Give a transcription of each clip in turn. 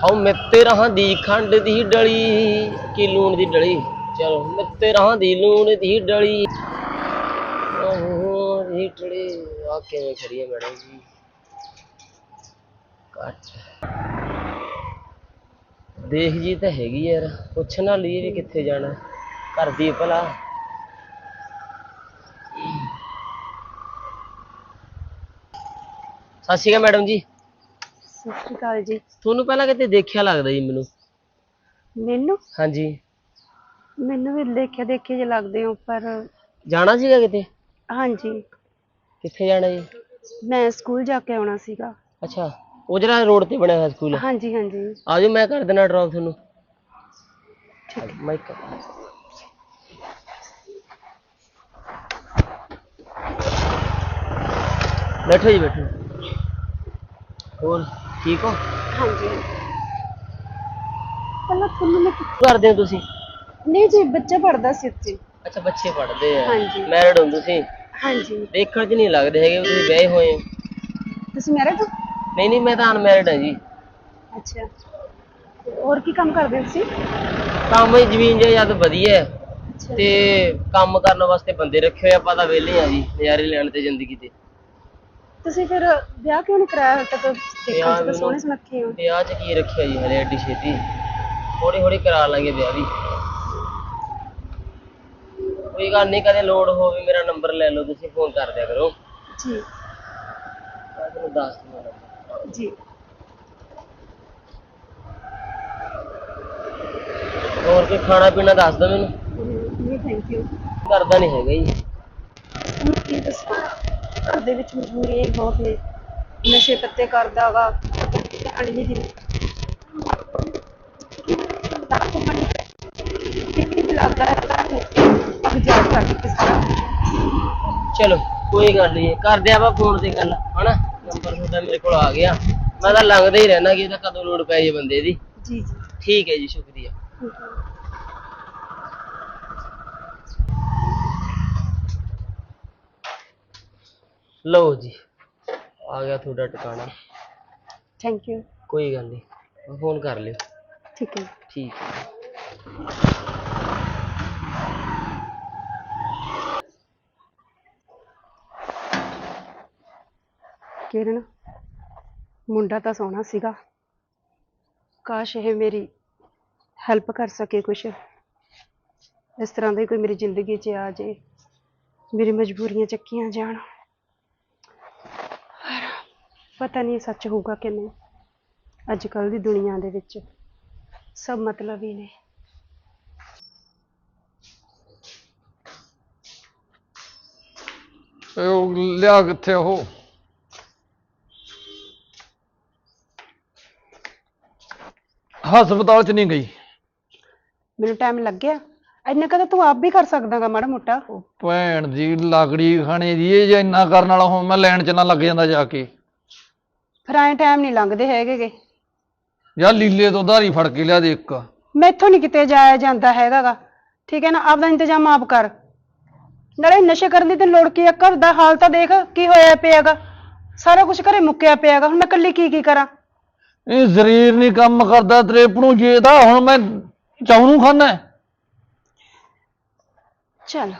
How Mitte ਰਹਾਂ ਦੀ ਖੰਡ ਦੀ ਡਲੀ, ਕੀ ਲੂਣ ਦੀ ਡਲੀ? ਚਲੋ, ਮਿੱਤੇ ਰਹਾਂ ਦੀ ਲੂਣ ਦੀ ਡਲੀ। ਓਹ ਦੀ ਡਲੀ, ਆ ਕਿਵੇਂ ਖੜੀ ਹੈ ਮੈਡਮ ਜੀ? ਕੱਟ ਦੇਖ ਜੀ ਤਾਂ ਹੈਗੀ ਯਾਰ, ਪੁੱਛ ਨਾ ਲਈ ਵੀ ਕਿੱਥੇ ਜਾਣਾ, ਘਰ ਦੀ ਭਲਾ। ਸਤਿ ਸ਼੍ਰੀ ਅਕਾਲ ਮੈਡਮ ਜੀ। ਸਤਿ ਸ਼੍ਰੀ ਅਕਾਲ ਜੀ। ਤੁਹਾਨੂੰ ਪਹਿਲਾਂ ਕਿਤੇ ਦੇਖਿਆ ਲੱਗਦਾ ਜੀ ਮੈਨੂੰ? ਮੈਨੂੰ? ਹਾਂਜੀ। ਮੈਨੂੰ ਵੀ ਦੇਖਿਆ ਦੇਖੇ ਜੇ ਲੱਗਦੇ ਹੋ ਪਰ ਜਾਣਾ ਸੀਗਾ ਕਿਤੇ? ਹਾਂਜੀ। ਕਿੱਥੇ ਜਾਣਾ ਜੀ? ਮੈਂ ਸਕੂਲ ਜਾ ਕੇ ਆਉਣਾ ਸੀਗਾ। ਅੱਛਾ। ਉਹ ਜਿਹੜਾ ਰੋਡ ਤੇ ਬਣਿਆ ਹੋਇਆ ਸਕੂਲ? ਹਾਂਜੀ ਹਾਂਜੀ। ਆਜੋ ਮੈਂ ਕਰ ਦੇਣਾ ਡ੍ਰੌਪ ਤੁਹਾਨੂੰ। ਮੈਂ ਕਰ ਬੈਠੋ ਜੀ ਬੈਠੋ। ਹੋਰ? ਠੀਕ ਹੋ? ਹਾਂਜੀ ਪਹਿਲਾਂ ਤੁਹਾਨੂੰ ਮੈਂ ਕੀ ਕਰਦੇ ਹੋ ਤੁਸੀਂ? ਨਹੀਂ ਜੀ ਬੱਚਾ ਪੜਦਾ ਸੀ ਉੱਥੇ ਅੱਛਾ ਬੱਚੇ ਪੜ੍ਹਦੇ ਆ। ਹਾਂਜੀ। ਮੈਰਿਡ ਹੋ ਤੁਸੀਂ? ਹਾਂਜੀ। ਦੇਖਣ 'ਚ ਨਹੀਂ ਲੱਗਦੇ ਹੈਗੇ ਵੀ ਤੁਸੀਂ ਵਿਆਹੇ ਹੋਏ ਹੋ। ਤੁਸੀਂ ਮੈਰਿਡ ਹੋ? ਨਹੀਂ ਨਹੀਂ ਮੈਂ ਤਾਂ ਅਨਮੈਰਿਡ ਹਾਂ ਜੀ। ਅੱਛਾ। ਹੋਰ ਕੀ ਕੰਮ ਕਰਦੇ ਹੋ ਤੁਸੀਂ? ਕੰਮ ਹੀ ਜ਼ਮੀਨ ਜਾਇਦਾਦ ਵਧੀਆ। ਹੈ ਅੱਛਾ। ਤੇ ਕੰਮ ਕਰਨ ਵਾਸਤੇ ਬੰਦੇ ਰੱਖੇ ਹੋਏ ਆ, ਆਪਾਂ ਤਾਂ ਵਿਹਲੇ ਆ ਜੀ ਨਜ਼ਾਰੇ ਲੈਣ ਤੇ ਜ਼ਿੰਦਗੀ ਤੇ। ਤੁਸੀਂ ਫਿਰ ਵਿਆਹ ਕਿਉਂ ਨਹੀਂ ਕਰਾਇਆ ਹਜੇ ਤੱਕ? ਦੇਖਣ ਵਿਆਹ ਚ ਤਾਂ ਮੈਨੂੰ- ਸੋਹਣੇ ਸੁਨੱਖੇ ਹੋ ਵਿਆਹ 'ਚ ਕੀ ਰੱਖਿਆ ਜੀ ਹਲੇ ਐਡੀ ਛੇਤੀ? ਹੌਲੀ ਹੌਲੀ ਕਰਾ ਲਾਂਗੇ ਵਿਆਹ ਵੀ। ਕੋਈ ਗੱਲ ਨਹੀਂ ਕਦੇ ਲੋੜ ਹੋਵੇ ਮੇਰਾ ਨੰਬਰ ਲੈ ਲਓ ਤੁਸੀਂ ਫੋਨ ਕਰ ਦਿਆ ਕਰੋ। ਜੀ। ਮੈਂ ਤੁਹਾਨੂੰ ਦੱਸ ਦੂੰਗਾ ਜੀ। ਹੋਰ ਕੋਈ ਖਾਣਾ ਪੀਣਾ ਦੱਸ ਦਿਓ ਮੈਨੂੰ? ਨਹੀਂ ਥੈਂਕ ਯੂ ਕਰਦਾ ਨਹੀਂ ਹੈਗਾ ਜੀ। ਹੁਣ ਕੀ ਦੱਸਾਂ? ਘਰ ਦੇ ਵਿੱਚ ਮਜਬੂਰੀਆਂ ਹੀ ਬਹੁਤ ਨੇ ਨਸ਼ੇ ਪੱਤੇ ਕਰਦਾ ਵਾ। ਦੀ ਚਲੋ ਕੋਈ ਗੱਲ ਨਹੀਂ ਕਰਦੇ ਆਪਾਂ ਫੋਨ ਤੇ ਗੱਲ ਹਨਾ? ਨੰਬਰ ਤੁਹਾਡਾ ਮੇਰੇ ਕੋਲ ਆ ਗਿਆ। ਮੈਂ ਤਾਂ ਲੰਘਦਾ ਹੀ ਰਹਿਣਾ ਕਿ ਇਹਦਾ ਕਦੋਂ ਲੋੜ ਪੈ ਜੇ ਬੰਦੇ ਦੀ। ਜੀ ਜੀ। ਠੀਕ ਹੈ ਜੀ ਸ਼ੁਕਰੀਆ ਠੀਕ ਹੈ ਲਓ ਜੀ ਆ ਗਿਆ ਤੁਹਾਡਾ ਟਿਕਾਣਾ। ਥੈਂਕ ਯੂ ਕੋਈ ਗੱਲ ਨਹੀਂ ਫੋਨ ਕਰ ਲਿਓ। ਠੀਕ ਹੈ। ਠੀਕ ਹੈ। ਕਿਰਨ ਮੁੰਡਾ ਤਾਂ ਸੋਹਣਾ ਸੀਗਾ। ਕਾਸ਼ ਇਹ ਮੇਰੀ ਹੈਲਪ ਕਰ ਸਕੇ ਕੁਛ। ਇਸ ਤਰ੍ਹਾਂ ਦਾ ਕੋਈ ਮੇਰੀ ਜ਼ਿੰਦਗੀ 'ਚ ਆ ਜੇ ਮੇਰੀ ਮਜਬੂਰੀਆਂ ਚੱਕੀਆਂ ਜਾਣ। ਪਤਾ ਨਹੀਂ ਇਹ ਸੱਚ ਹੋਊਗਾ ਕਿ ਨਹੀਂ। ਅੱਜ ਕੱਲ ਦੀ ਦੁਨੀਆ ਦੇ ਵਿੱਚ ਸਭ ਮਤਲਬ ਹੀ ਨੇ। ਇਹ ਉਹ ਲਿਆ ਕਿੱਥੇ ਉਹ? ਹਸਪਤਾਲ ਚ ਨਹੀਂ ਗਈ। ਮੈਨੂੰ ਟਾਈਮ ਲੱਗਿਆ। ਇੰਨਾ ਕਦਾ ਤੂੰ ਆਪ ਵੀ ਕਰ ਸਕਦਾਗਾ ਮਾੜਾ ਮੋਟਾ। ਭੈਣ ਦੀ ਲਾਗੜੀ ਖਾਣੇ ਦੀ ਇਹ ਜੇ ਇੰਨਾ ਕਰਨ ਵਾਲਾ ਹੁਣ ਮੈਂ ਲੈਣ ਚ ਨਾ ਲੱਗ ਜਾਂਦਾ ਜਾ ਕੇ। ਫਿਰ ਐਂ ਟਾਈਮ ਨਹੀਂ ਲੰਘਦੇ ਹੈਗੇਗੇ। ਜਾਂ ਲੀਲੇ ਤੋਂ ਧਾਰੀ ਫੜ ਕੇ ਲਿਆ ਦੇ ਇੱਕ। ਮੈਥੋਂ ਨਹੀਂ ਕਿਤੇ ਜਾਇਆ ਜਾਂਦਾ ਹੈਗਾਗਾ। ਠੀਕ ਹੈ ਨਾ? ਆਪਦਾ ਇੰਤਜ਼ਾਮ ਆਪ ਕਰ। ਨਾਲੇ ਨਸ਼ੇ ਕਰਨ ਦੀ ਤੇ ਲੋੜ ਕੀ ਆ? ਘਰ ਦਾ ਹਾਲ ਤਾਂ ਦੇਖ ਕੀ ਹੋਇਆ ਪਿਆਗਾ। ਸਾਰਾ ਕੁਝ ਘਰੇ ਮੁੱਕਿਆ ਪਿਆਗਾ। ਹੁਣ ਮੈਂ ਇਕੱਲੀ ਕੀ ਕੀ ਕਰਾਂ? ਇਹ ਸਰੀਰ ਨਹੀਂ ਕੰਮ ਕਰਦਾ ਤ੍ਰੇਪਣੂ ਜੇ ਦਾ ਹੁਣ ਮੈਂ ਚਾਉ ਨੂੰ ਖਾਣਾ ਚੱਲ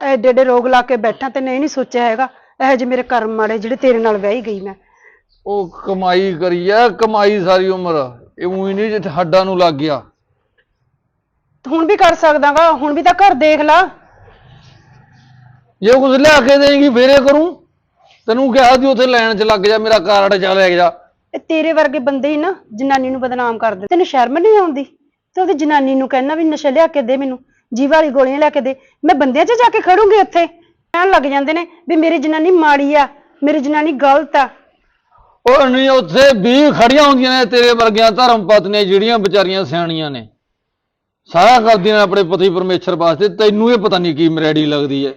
ਐਡੇ ਐਡੇ ਰੋਗ ਲਾ ਕੇ ਬੈਠਾ ਤੇ ਨਹੀਂ ਨਹੀਂ ਸੋਚਿਆ ਹੈਗਾ। ਇਹੋ ਜਿਹੇ ਮੇਰੇ ਕਰਮ ਮਾੜੇ ਜਿਹੜੇ ਤੇਰੇ ਨਾਲ ਵਿਆਹੀ ਗਈ ਮੈਂ। ਉਹ ਕਮਾਈ ਕਰੀ ਆ ਕਮਾਈ ਸਾਰੀ ਉਮਰ। ਇਹ ਉਹੀ ਨਹੀਂ ਜਿੱਥੇ ਹੱਡਾਂ ਨੂੰ ਲੱਗ ਗਿਆ। ਹੁਣ ਵੀ ਕਰ ਸਕਦਾਗਾ ਹੁਣ ਵੀ ਤਾਂ ਘਰ ਦੇਖ ਲਾ। ਜੇ ਕੁਝ ਲਿਆ ਕੇ ਦੇਂਗੀ ਫੇਰੇ ਕਰੂੰ। ਤੈਨੂੰ ਕਿਹਾ ਸੀ ਉੱਥੇ ਲੈਣ ਚ ਲੱਗ ਜਾ ਮੇਰਾ ਕਾਰਡ ਚਾ ਲੈ ਜਾ। ਇਹ ਤੇਰੇ ਵਰਗੇ ਬੰਦੇ ਹੀ ਨਾ ਜਨਾਨੀ ਨੂੰ ਬਦਨਾਮ ਕਰਦੇ ਤੈਨੂੰ ਸ਼ਰਮ ਨਹੀਂ ਆਉਂਦੀ? ਤੇ ਉਹਦੀ ਜਨਾਨੀ ਨੂੰ ਕਹਿਣਾ ਵੀ ਨਸ਼ਾ ਲਿਆ ਕੇ ਦੇ ਮੈਨੂੰ। ਜੀਵ ਵਾਲੀ ਗੋਲੀਆਂ ਲਿਆ ਕੇ ਦੇ। ਮੈਂ ਬੰਦਿਆਂ 'ਚ ਜਾ ਕੇ ਖੜੂੰਗੀ ਉੱਥੇ। ਕਹਿਣ ਲੱਗ ਜਾਂਦੇ ਨੇ ਵੀ ਮੇਰੀ ਜਨਾਨੀ ਮਾੜੀ ਆ ਮੇਰੀ ਜਨਾਨੀ ਗਲਤ ਆ। ਉਹ ਨਹੀਂ ਉੱਥੇ ਵੀ ਖੜੀਆਂ ਹੁੰਦੀਆਂ ਨੇ ਤੇਰੇ ਵਰਗੀਆਂ ਧਰਮ ਪਤਨੀਆਂ ਜਿਹੜੀਆਂ ਵਿਚਾਰੀਆਂ ਸਿਆਣੀਆਂ ਨੇ। ਸਾਰਾ ਕਰਦੀਆਂ ਨੇ ਆਪਣੇ ਪਤੀ ਪਰਮੇਸ਼ਰ ਵਾਸਤੇ ਤੈਨੂੰ ਇਹ ਪਤਾ ਨਹੀਂ ਕੀ ਮਰੈਡੀ ਲੱਗਦੀ ਹੈ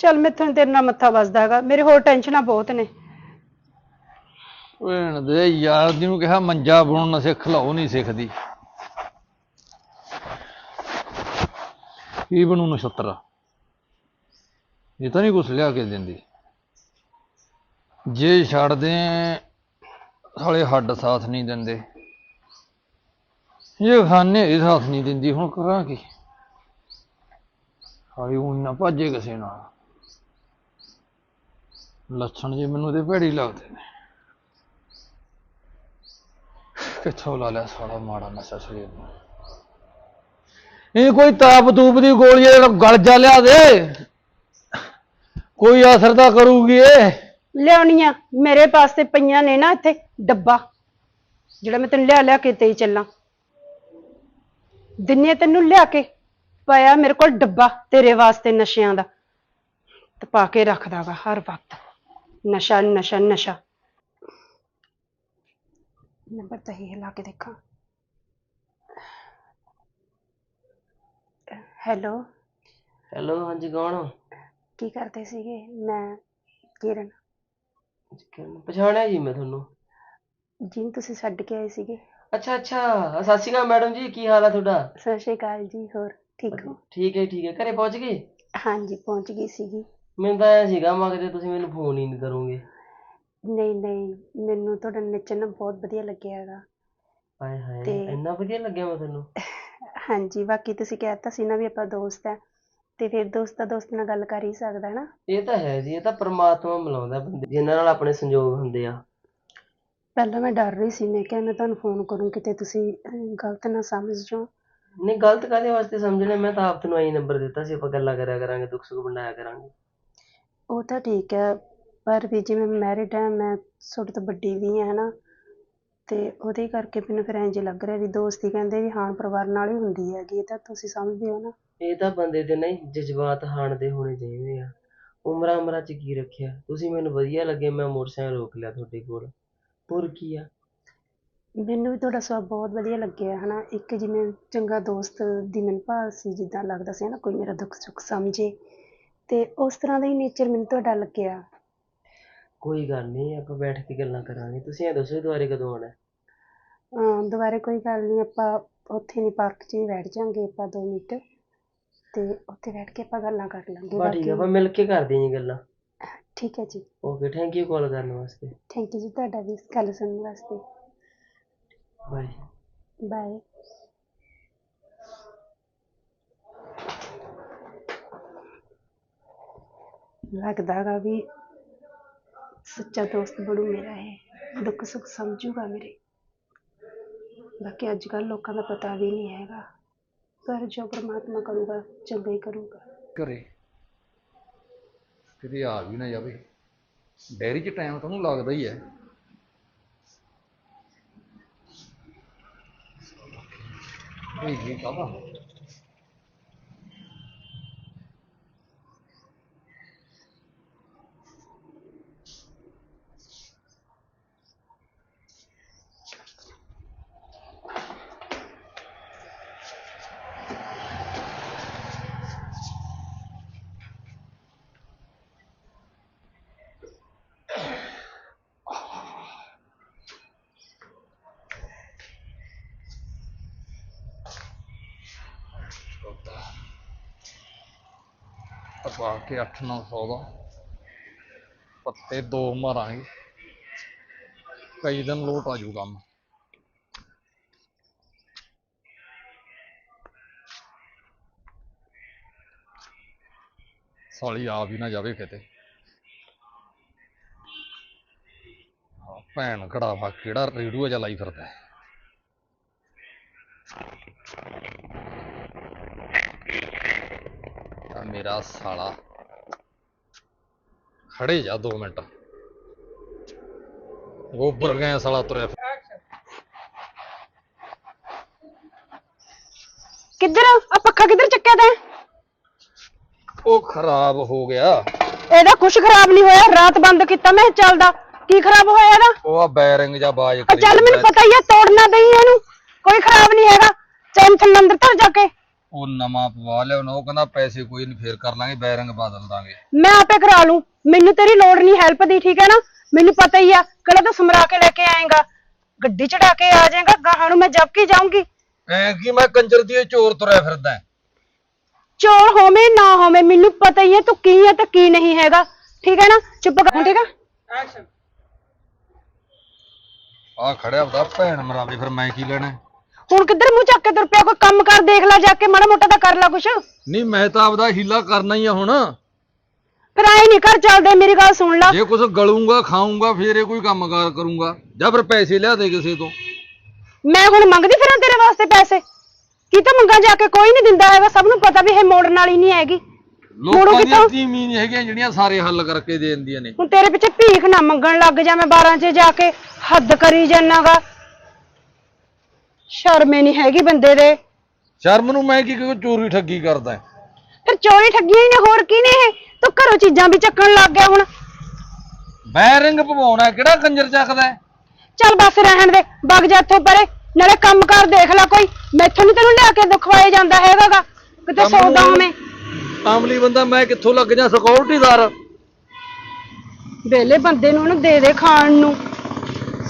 ਚੱਲ ਮੈਥੋਂ ਨੀ ਤੇਰੇ ਨਾਲ ਮੱਥਾ ਵੱਜਦਾ ਹੈਗਾ ਮੇਰੇ ਹੋਰ ਟੈਨਸ਼ਨਾਂ ਬਹੁਤ ਨੇ। ਭੈਣ ਦੇ ਯਾਰ ਜਿਹਨੂੰ ਕਿਹਾ ਮੰਜਾ ਬੁਣਨ ਸਿੱਖ ਲਓ ਨਹੀਂ ਸਿੱਖਦੀ। ਕੀ ਬਣੂ ਨਛੱਤਰ? ਇਹ ਤਾਂ ਨਹੀਂ ਕੁਛ ਲਿਆ ਕੇ ਦਿੰਦੀ। ਜੇ ਛੱਡਦੇ ਸਾਲੇ ਹੱਡ ਸਾਥ ਨਹੀਂ ਦਿੰਦੇ। ਇਹ ਖਾਨੇ ਇਹ ਸਾਥ ਨਹੀਂ ਦਿੰਦੀ, ਹੁਣ ਕਰਾਂ ਕੀ? ਹਾਏ ਉਹ ਨਾ ਭੱਜੇ ਕਿਸੇ ਨਾਲ। ਲੱਛਣ ਜੇ ਮੈਨੂੰ ਤੇ ਭੈੜੀ ਲੱਗਦੇ ਨੇ। ਕਿੱਥੋਂ ਲਾ ਲਿਆ ਸਾਲਾ ਮਾੜਾ ਨਸ਼ਾ ਸਰੀਰ ਨੂੰ? ਇਹ ਕੋਈ ਤਾਪ ਤੂਪ ਦੀ ਗੋਲੀ ਹੈ ਗਲ ਜਾ ਲਿਆ ਦੇ। ਕੋਈ ਅਸਰ ਤਾਂ ਕਰੂਗੀ ਇਹ। ਲਿਆਉਣੀਆਂ। ਮੇਰੇ ਪਾਸ ਤੇ ਪਈਆਂ ਨੇ ਨਾ ਇੱਥੇ ਡੱਬਾ ਜਿਹੜਾ ਮੈਂ ਤੈਨੂੰ ਲਿਆ ਲਿਆ ਕੇ ਤੇ ਚੱਲਾਂ। ਦਿਨੇ ਤੈਨੂੰ ਲਿਆ ਕੇ ਪਾਇਆ ਮੇਰੇ ਕੋਲ ਡੱਬਾ ਤੇਰੇ ਵਾਸਤੇ ਨਸ਼ਿਆਂ ਦਾ। ਤੇ ਪਾ ਕੇ ਰੱਖਦਾ ਵਾ ਹਰ ਵਕਤ। ਨਸ਼ਾ ਨਸ਼ਾ ਨਸ਼ਾ। ਨੰਬਰ ਤਾਂ ਹੀ ਲਾ ਕੇ ਦੇਖਾਂ। ਹੈਲੋ? ਹੈਲੋ ਹਾਂਜੀ ਕੌਣ ਹੋ? ਕੀ ਕਰਦੇ ਸੀਗੇ? ਮੈਂ ਕਿਰਨ। ਪਛਾਣਿਆ ਜੀ ਮੈਂ ਤੁਹਾਨੂੰ? ਜੀ ਤੁਸੀਂ ਛੱਡ ਕੇ ਆਏ ਸੀਗੇ। ਅੱਛਾ ਅੱਛਾ ਸਤਿ ਸ਼੍ਰੀ ਅਕਾਲ ਮੈਡਮ ਜੀ ਕੀ ਹਾਲ ਆ ਤੁਹਾਡਾ? ਸਤਿ ਸ਼੍ਰੀ ਅਕਾਲ ਜੀ ਹੋਰ ਠੀਕ ਹੋ? ਠੀਕ ਹੈ ਠੀਕ ਹੈ। ਘਰੇ ਪਹੁੰਚ ਗਏ? ਹਾਂਜੀ ਪਹੁੰਚ ਗਈ ਸੀਗੀ। ਮੈਨੂੰ ਤਾਂ ਐ ਸੀਗਾ ਮਗਦੇ ਤੁਸੀਂ ਮੈਨੂੰ ਫੋਨ ਹੀ ਨਹੀਂ ਕਰੋਗੇ। ਨਹੀਂ ਨਹੀਂ ਮੈਨੂੰ ਤੁਹਾਡਾ ਨੱਚਣਾ ਬਹੁਤ ਵਧੀਆ ਲੱਗਿਆ ਹੈਗਾ। ਹਾਏ ਹਾਏ ਤੇ- ਇੰਨਾ ਵਧੀਆ ਲੱਗਿਆ ਮੈਂ ਤੁਹਾਨੂੰ? ਹਾਂਜੀ ਬਾਕੀ ਤੁਸੀਂ ਕਹਿਤਾ ਸੀ ਨਾ ਵੀ ਆਪਾਂ ਦੋਸਤ ਹੈ ਤੇ ਫਿਰ ਦੋਸਤ ਤਾਂ ਦੋਸਤ ਨਾਲ ਗੱਲ ਕਰ ਹੀ ਸਕਦਾ ਨਾ ਇਹ ਤਾਂ ਹੈ ਜੀ ਇਹ ਤਾਂ ਪ੍ਰਮਾਤਮਾ ਮਿਲਾਉਂਦਾ ਬੰਦੇ ਜਿਨ੍ਹਾਂ ਨਾਲ ਆਪਣੇ ਸੰਜੋਗ ਹੁੰਦੇ ਆ। ਪਹਿਲਾਂ ਮੈਂ ਡਰ ਰਹੀ ਸੀ ਮੈਂ ਕਿਹਾ ਮੈਂ ਤੁਹਾਨੂੰ ਫੋਨ ਕਰੂੰ ਕਿਤੇ ਤੁਸੀਂ ਅਹ, ਗਲਤ ਨਾ ਸਮਝ ਜਾਓ। ਨਹੀਂ ਗਲਤ ਕਾਹਦੇ ਵਾਸਤੇ ਸਮਝਣਾ? ਮੈਂ ਤਾਂ ਆਪ ਤੁਹਾਨੂੰ ਆਈ ਨੰਬਰ ਦਿੱਤਾ ਸੀ ਆਪਾਂ ਗੱਲਾਂ ਕਰਿਆ ਕਰਾਂਗੇ ਦੁੱਖ ਸੁੱਖ ਵੰਡਾਇਆ ਕਰਾਂਗੇ। ਉਹ ਤਾਂ ਠੀਕ ਹੈ ਪਰ ਵੀ ਜਿਵੇਂ ਮੈਰਿਡ ਹੈ ਮੈਂ ਤੁਹਾਡੇ ਤੋਂ ਵੱਡੀ ਵੀ ਹਾਂ ਨਾ ਤੇ ਉਹਦੇ ਕਰਕੇ ਮੈਨੂੰ ਫਿਰ ਇੰਝ ਲੱਗ ਰਿਹਾ ਵੀ ਦੋਸਤੀ ਕਹਿੰਦੇ ਵੀ ਹਾਂ ਪਰਿਵਾਰ ਨਾਲ ਹੀ ਹੁੰਦੀ ਹੈਗੀ ਇਹ ਤਾਂ ਤੁਸੀਂ ਸਮਝਦੇ ਹੋ ਨਾ। ਇਹ ਤਾਂ ਬੰਦੇ ਦੇ ਨਹੀਂ ਜਜ਼ਬਾਤ ਹਾਣ ਦੇ ਹੋਣੇ ਚਾਹੀਦੇ ਆ। ਉਮਰਾਂ ਉਮਰਾਂ ਚ ਕੀ ਰੱਖਿਆ? ਤੁਸੀਂ ਮੈਨੂੰ ਵਧੀਆ ਲੱਗੇ ਮੈਂ ਮੋਟਰਸਾਈਕਲ ਰੋਕ ਲਿਆ ਤੁਹਾਡੇ ਕੋਲ। ਹੋਰ ਕੀ ਆ? ਮੈਨੂੰ ਵੀ ਤੁਹਾਡਾ ਸੁਭਾਅ ਬਹੁਤ ਵਧੀਆ ਲੱਗਿਆ ਹਨਾ? ਇੱਕ ਜਿਵੇਂ ਚੰਗਾ ਦੋਸਤ ਦੀ ਮੈਨੂੰ ਭਾਲ ਸੀ ਜਿੱਦਾਂ ਲੱਗਦਾ ਸੀ ਨਾ ਕੋਈ ਮੇਰਾ ਦੁੱਖ ਸੁੱਖ ਸਮਝੇ। ਤੇ ਉਸ ਤਰ੍ਹਾਂ ਦਾ ਹੀ ਨੇਚਰ ਮੈਨੂੰ ਤੁਹਾਡਾ ਲੱਗਿਆ। ਕੋਈ ਗੱਲ ਨਹੀਂ ਆਪਾਂ ਬੈਠ ਕੇ ਗੱਲਾਂ ਕਰਾਂਗੇ। ਤੁਸੀਂ ਇਹ ਦੱਸੋ ਦੁਬਾਰੇ ਕਦੋਂ ਆਉਣਾ? ਹੈ? ਅਮ ਦੁਬਾਰੇ ਕੋਈ ਗੱਲ ਨਹੀਂ ਆਪਾਂ ਉੱਥੇ ਨਹੀਂ ਪਾਰਕ 'ਚ ਹੀ ਬੈਠ ਜਾਾਂਗੇ ਆਪਾਂ ਦੋ ਮਿੰਟ। ਤੇ ਉੱਥੇ ਬੈਠ ਕੇ ਆਪਾਂ ਗੱਲਾਂ ਕਰ ਲਾਂਗੇ ਬਸ ਠੀਕ ਆ ਆਪਾਂ ਮਿਲ ਕੇ ਕਰਦੇ ਹਾਂ ਜੀ ਗੱਲਾਂ। ਠੀਕ ਹੈ ਜੀ। ਓਕੇ ਥੈਂਕ ਯੂ ਕਾਲ ਕਰਨ ਵਾਸਤੇ। ਥੈਂਕ ਯੂ ਜੀ ਤੁਹਾਡਾ ਵੀ ਗੱਲ ਸੁਣਨ ਵਾਸਤੇ। ਬਾਏ ਬਾਏ ਲੱਗਦਾ ਗਾ ਵੀ ਸੱਚਾ ਦੋਸਤ ਬਣੂ ਮੇਰਾ ਇਹ ਦੁੱਖ ਸੁੱਖ ਸਮਝੂਗਾ ਮੇਰੇ। ਬਾਕੀ ਅੱਜ ਕੱਲ੍ਹ ਲੋਕਾਂ ਦਾ ਪਤਾ ਵੀ ਨਹੀਂ ਹੈਗਾ। ਪਰ ਜੋ ਪ੍ਰਮਾਤਮਾ ਕਰੂਗਾ, ਚੰਗਾ ਹੀ ਕਰੂਗਾ। ਘਰੇ ਕਿਤੇ ਆ ਵੀ ਨਾ ਜਾਵੇ। ਡੈਰੀ 'ਚ ਟਾਈਮ ਤੁਹਾਨੂੰ ਲੱਗਦਾ ਹੀ ਹੈ। ਇਹ ਜੀ ਕਾਹਦਾ ਪਾ ਕੇ 8-900 ਦਾ ਪੱਤੇ ਦੋ ਮਾਰਾਂਗੇ। ਕਈ ਦਿਨ ਲੋਟ ਆ ਜੂ ਕੰਮ। ਸਾਲੀ ਆ ਵੀ ਨਾ ਜਾਵੇ ਕਿਤੇ। ਭੈਣ ਘੜਾਵਾ ਕਿਹੜਾ ਰੇਡੂਆ ਜਿਹਾ ਲਾਈ ਫਿਰਦਾ ਹੈ। ਮੇਰਾ ਸਾਲਾ ਖੜੇ ਜਾ 2 ਮਿੰਟ। ਗੋਬਰ ਗਿਆ ਸਾਲਾ ਤੁਰਿਆ ਫਿ- ਕਿੱਧਰ ਆ? ਪੱਖਾ ਕਿੱਧਰ ਚੱਕਿਆ ਤੈਂ? ਉਹ ਖਰਾਬ ਹੋ ਗਿਆ। ਇਹਦਾ ਕੁਛ ਖਰਾਬ ਨਹੀਂ ਹੋਇਆ। ਰਾਤ ਬੰਦ ਕੀਤਾ ਮੈਂ ਕਿਹਾ ਚੱਲਦਾ। ਕੀ ਖਰਾਬ ਹੋਇਆ ਇਹਦਾ? ਉਹ ਆ ਬੈਰਿੰਗ ਜਾਂ ਬਾਜ ਆ ਚੱਲ ਮੈਨੂੰ ਪਤਾ ਹੀ ਆ ਤੋੜਨਾ ਨਹੀਂ ਇਹਨੂੰ। ਕੋਈ ਖਰਾਬ ਨਹੀਂ ਹੈਗਾ। ਚੈਨ ਥੱਲੇ ਅੰਦਰ ਧਰ ਜਾ ਕੇ। ਉਹ ਨਵਾਂ ਪਵਾ ਲਿਆ ਉਹਨੂੰ ਉਹ ਕਹਿੰਦਾ ਪੈਸੇ ਕੋਈ ਨਹੀਂ ਫੇਰ ਕਰ ਲਾਂਗੇ ਬੈਰਿੰਗ ਬਦਲ ਦਾਂਗੇ। ਮੈਂ ਆਪੇ ਕਰਾ ਲੂੰ। ਮੈਨੂੰ ਤੇਰੀ ਲੋੜ ਨਹੀਂ ਹੈਲਪ ਦੀ ਠੀਕ ਹੈ ਨਾ? ਮੈਨੂੰ ਪਤਾ ਹੀ ਆ ਕਿਹੜਾ ਤੂੰ ਸਮਰਾ ਕੇ ਲੈ ਕੇ ਆਏਗਾ। ਗੱਡੀ ਚੜਾ ਕੇ ਆ ਜਾਏਗਾ ਗਾਹਾਂ ਨੂੰ ਮੈਂ ਜੱਬ ਕੇ ਜਾਊਂਗੀ। ਐ ਕੀ ਮੈਂ ਕੰਜਰ ਦੀ ਚੋਰ ਤੁਰਿਆ ਫਿਰਦਾ ਹੈ। ਚੋਰ ਹੋਵੇਂ ਨਾ ਹੋਵੇਂ ਮੈਨੂੰ ਪਤਾ ਹੀ ਹੈ ਤੂੰ ਕੀ ਹੈ ਤੇ ਕੀ ਨਹੀਂ ਹੈਗਾ। ਠੀਕ ਹੈ ਨਾ? ਚੁੱਪ ਕਰ ਠੀਕ ਹੈ? ਆ ਖੜਿਆ ਹੁੰਦਾ ਭੈਣ ਮਰਾਵੇ ਫਿਰ ਮੈਂ ਕੀ ਲੈਣਾ ਹੁਣ ਕਿੱਧਰ ਮੂੰਹ ਚੱਕ ਕੇ ਤੁਰ ਪਿਆ? ਕੋਈ ਕੰਮ ਕਰ ਦੇਖ ਲੈ ਜਾ ਕੇ ਮਾੜਾ ਮੋਟਾ ਤਾਂ ਕਰ ਲੈ ਕੁਛ। ਨਹੀਂ ਮੈਂ ਤਾਂ ਆਪਦਾ ਹੀਲਾ ਕਰਨਾ ਹੀ ਆ ਹੁਣ। ਫਿਰ ਆਏ ਨਹੀਂ ਘਰ ਚੱਲਦੇ ਮੇਰੀ ਗੱਲ ਸੁਣ ਲੈ। ਜੇ ਕੁਝ ਗਲੂੰਗਾ ਖਾਊਂਗਾ ਫੇਰ ਇਹ ਕੋਈ ਕੰਮਕਾਰ ਕਰੂੰਗਾ। ਜਾਂ ਫਿਰ ਪੈਸੇ ਲਿਆ ਦੇ ਕਿਸੇ ਤੋਂ। ਮੈਂ ਹੁਣ ਮੰਗਦੀ ਫਿਰਾਂ ਤੇਰੇ ਵਾਸਤੇ ਪੈਸੇ? ਕੀ ਤਾਂ ਮੰਗਾ ਜਾ ਕੇ ਕੋਈ ਨਹੀਂ ਦਿੰਦਾ ਹੈਗਾ ਸਭ ਨੂੰ ਪਤਾ ਵੀ ਇਹ ਮੋੜਨ ਵਾਲੀ ਨਹੀਂ ਹੈਗੀ। ਲੋਕਾਂ ਕਿੱਥੋਂ? ਤੀਵੀਂ ਨਹੀਂ ਹੈਗੀਆਂ ਜਿਹੜੀਆਂ ਸਾਰੇ ਹੱਲ ਕਰਕੇ ਦੇ ਦਿੰਦੀਆਂ ਨੇ। ਹੁਣ ਤੇਰੇ ਪਿੱਛੇ ਭੀਖ ਨਾ ਮੰਗਣ ਲੱਗ ਜਾ ਮੈਂ 12 ਚ ਜਾ ਕੇ। ਹੱਦ ਕਰੀ ਜਾਨਾਗਾ ਸ਼ਰਮੇ ਨਹੀਂ ਹੈਗੀ ਬੰਦੇ ਦੇ। ਸ਼ਰਮ ਨੂੰ ਮੈਂ ਕੀ ਕੋਈ ਚੋਰੀ ਠੱਗੀ ਕਰਦਾ ਹੈ? ਫਿਰ ਚੋਰੀ ਠੱਗੀਆਂ ਹੀ ਨੇ ਹੋਰ ਕੀ ਨੇ ਇਹ? ਤੂੰ ਘਰੋਂ ਚੀਜ਼ਾਂ ਵੀ ਚੱਕਣ ਲੱਗ ਗਿਆ ਹੁਣ। ਬੈਰਿੰਗ ਪਵਾਉਣਾ ਕਿਹੜਾ ਕੰਜਰ ਚੱਕਦਾ ਹੈ? ਚੱਲ ਬਸ ਰਹਿਣ ਦੇ ਵਗ ਜਾ ਇੱਥੋਂ ਪਰੇ। ਨਾਲੇ ਕੰਮ ਕਰ ਦੇਖ ਲੈ ਕੋਈ ਮੈਥੋਂ ਨਹੀਂ ਤੈਨੂੰ ਲਿਆ ਕੇ ਦਿਖਵਾਏ ਜਾਂਦਾ ਹੈਗਾਗਾ ਕਿਤੇ ਕੰਮ ਸੌਦਾ ਨੂੰ- ਹੋਵੇਂ। ਆਮਲੀ ਬੰਦਾ ਮੈਂ ਕਿੱਥੋਂ ਲੱਗ ਜਾ ਸਿਕਿਉਰਟੀਦਾਰ ਵੇਲੇ ਬੰਦੇ ਨੂੰ ਉਹਨੂੰ ਦੇ ਦੇ ਖਾਣ ਨੂੰ।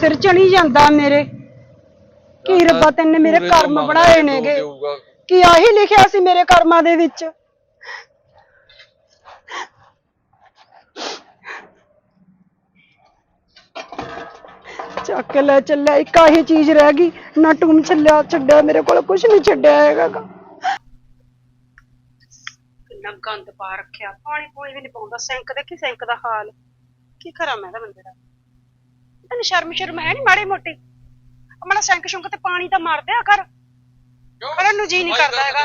ਸਿਰ ਚੜੀ ਜਾਂਦਾ ਮੇਰੇ। ਕੀ ਰੱਬਾ ਤੈਨੇ ਮੇਰੇ ਕਰਮ ਬਣਾਏ ਨੇਗੇ। ਕੀ ਆਹੀ ਲਿਖਿਆ ਸੀ ਮੇਰੇ ਕਰਮਾਂ ਦੇ ਵਿੱਚ? ਚੱਕ ਲੈ ਚੱਲਿਆ ਇੱਕ ਆਹੀ ਚੀਜ਼ ਰਹਿ ਗਈ। ਨਾ ਟੂਮ ਛੱਲਿਆ ਛੱਡਿਆ ਮੇਰੇ ਕੋਲ ਕੁਝ ਨਹੀਂ ਛੱਡਿਆ ਹੈਗਾ ਗਾ। ਕਿੰਨਾ ਗੰਦ ਪਾ ਰੱਖਿਆ। ਪਾਣੀ ਪੂਣੀ ਵੀ ਨਹੀਂ ਪਾਉਂਦਾ। ਸਿੰਕ ਦੇਖੀ ਸਿੰਕ ਦਾ ਹਾਲ। ਕੀ ਕਰਾਂ ਮੈਂ ਤਾਂ ਬੰਦੇ ਦਾ? ਤੈਨੂੰ ਸ਼ਰਮ ਸ਼ਰਮ ਹੈ ਨਹੀਂ ਮਾੜੀ ਮੋਟੀ? ਆਪਣਾ ਸਿੰਕ ਸ਼ੁੰਕ ਤੇ ਪਾਣੀ ਤਾਂ ਮਾਰ ਦਿਆ ਕਰ ਖੜਨ ਨੂੰ ਜੀ ਨਹੀਂ ਕਰਦਾ ਹੈਗਾ।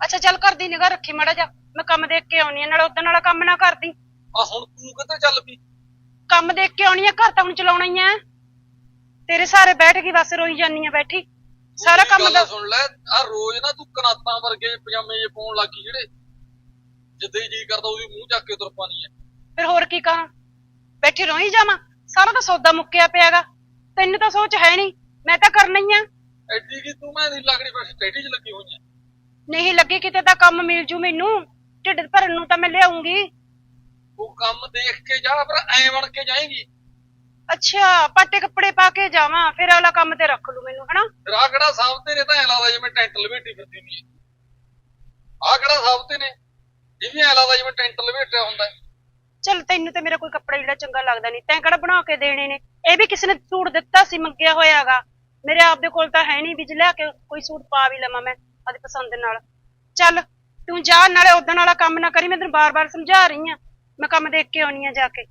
ਅੱਛਾ ਚੱਲ ਕਰਦੀ ਨਿਗਾ ਰੱਖੀ ਮਾੜਾ ਜਾ। ਮੈਂ ਕੰਮ ਦੇਖ ਕੇ ਆਉਣੀ ਆ ਨਾਲੇ ਉਦੋਂ ਵਾਲਾ ਕੰਮ ਨਾ ਕਰਦੀ। ਆ ਹੁਣ ਤੂੰ ਕਿੱਥੇ ਚੱਲ ਪਈ? ਕੰਮ ਦੇਖ ਕੇ ਆਉਣੀ ਆ ਘਰ ਤਾਂ ਹੁਣ ਚਲਾਉਣਾ ਹੀ ਆ। ਤੇਰੇ ਸਾਰੇ ਬੈਠ ਕੇ ਬਸ ਰੋਈ ਜਾਨੀ ਆ ਬੈਠੀ। ਸਾਰਾ ਮੇਰੀ ਕੰਮ ਗੱਲ ਦਾ ਸੁਣ ਲੈ ਆ ਰੋਜ਼ ਨਾ ਤੂੰ ਕਨਾਤਾਂ ਵਰਗੇ ਪਜਾਮੇ ਜੇ ਪਾਉਣ ਲੱਗੀ ਜਿਹੜੇ। ਜਿੱਦੇ ਜੀ ਕਰਦਾ ਉਹਦੀ ਮੂੰਹ ਚੱਕ ਕੇ ਤੁਰ ਪਾਣੀ ਹੈ ਫਿਰ ਹੋਰ ਕੀ ਕਰਾਂ ਬੈਠੀ ਰੋਈ ਜਾਵਾਂ? ਸਾਰਾ ਤਾਂ ਸੌਦਾ ਮੁੱਕਿਆ ਪਿਆਗਾ। ਤੈਨੂੰ ਤਾਂ ਸੋਚ ਹੈ ਨਹੀਂ ਮੈਂ ਤਾਂ ਕਰਨਾ ਹੀ ਆ। ਐਡੀ ਕੀ ਤੂੰ ਮੈਂ ਨਹੀਂ ਲੱਗਣੀ ਬਸ ਸਟੇਡੀ 'ਚ ਲੱਗੀ ਹੋਈ ਹੈ ਨਹੀਂ ਲੱਗੀ ਕਿਤੇ ਤਾਂ ਕੰਮ ਮਿਲ ਜੂ ਮੈਨੂੰ ਢਿੱਡ ਭਰਨ ਨੂੰ ਤਾਂ ਮੈਂ ਲਿਆਉਂਗੀ। ਉਹ ਕੰਮ ਦੇਖ ਕੇ ਜਾ ਪਰ ਐ ਬਣ ਕੇ ਜਾਏਂਗੀ। ਅੱਛਾ ਪਾਟੇ ਕੱਪੜੇ ਪਾ ਕੇ ਜਾਵਾਂ ਫਿਰ ਅਗਲਾ ਕੰਮ ਤੇ ਰੱਖ ਲੂ ਮੈਨੂੰ ਹਨਾ? ਆ ਕਿਹੜਾ ਸਾਹਬ ਤੇ ਨੇ ਤਾਂ ਐ ਲੱਗਦਾ ਜਿਵੇਂ ਟੈਂਟ ਲਵੇਟੀ ਫਿਰਦੀ ਨਹੀਂ ਆ। ਕਿਹੜਾ ਸਾਹਬ ਤੇ ਨੇ ਜਿਵੇਂ ਐ ਲੱਗਦਾ ਜਿਵੇਂ ਟੈਂਟ ਲਵੇਟਿਆ ਹੁੰਦਾ। ਹੈ। ਚੱਲ ਤੈਨੂੰ ਤੇ ਮੇਰਾ ਕੋਈ ਕੱਪੜਾ ਜਿਹੜਾ ਚੰਗਾ ਲੱਗਦਾ ਨਹੀਂ ਤੈਂ ਕਿਹੜਾ ਬਣਾ ਕੇ ਦੇਣੇ ਨੇ? ਇਹ ਵੀ ਕਿਸੇ ਨੇ ਸੂਟ ਦਿੱਤਾ ਸੀ ਮੰਗਿਆ ਹੋਇਆਗਾ। ਮੇਰੇ ਆਪ ਦੇ ਕੋਲ ਤਾਂ ਹੈ ਨਹੀਂ ਵੀ ਜੇ ਲਿਆ ਕੇ ਕੋਈ ਸੂਟ ਪਾ ਵੀ ਲਵਾਂ ਮੈਂ ਆਪਣੀ ਪਸੰਦ ਨਾਲ। ਚੱਲ ਤੂੰ ਜਾ ਨਾਲੇ ਉਦੋਂ ਵਾਲਾ ਕੰਮ ਨਾ ਕਰੀ ਮੈਂ ਤੈਨੂੰ ਬਾਰ-ਬਾਰ ਸਮਝਾ ਰਹੀ ਆ। ਮੈਂ ਕੰਮ ਦੇਖ ਕੇ ਆਉਣੀ ਆ ਜਾ ਕੇ।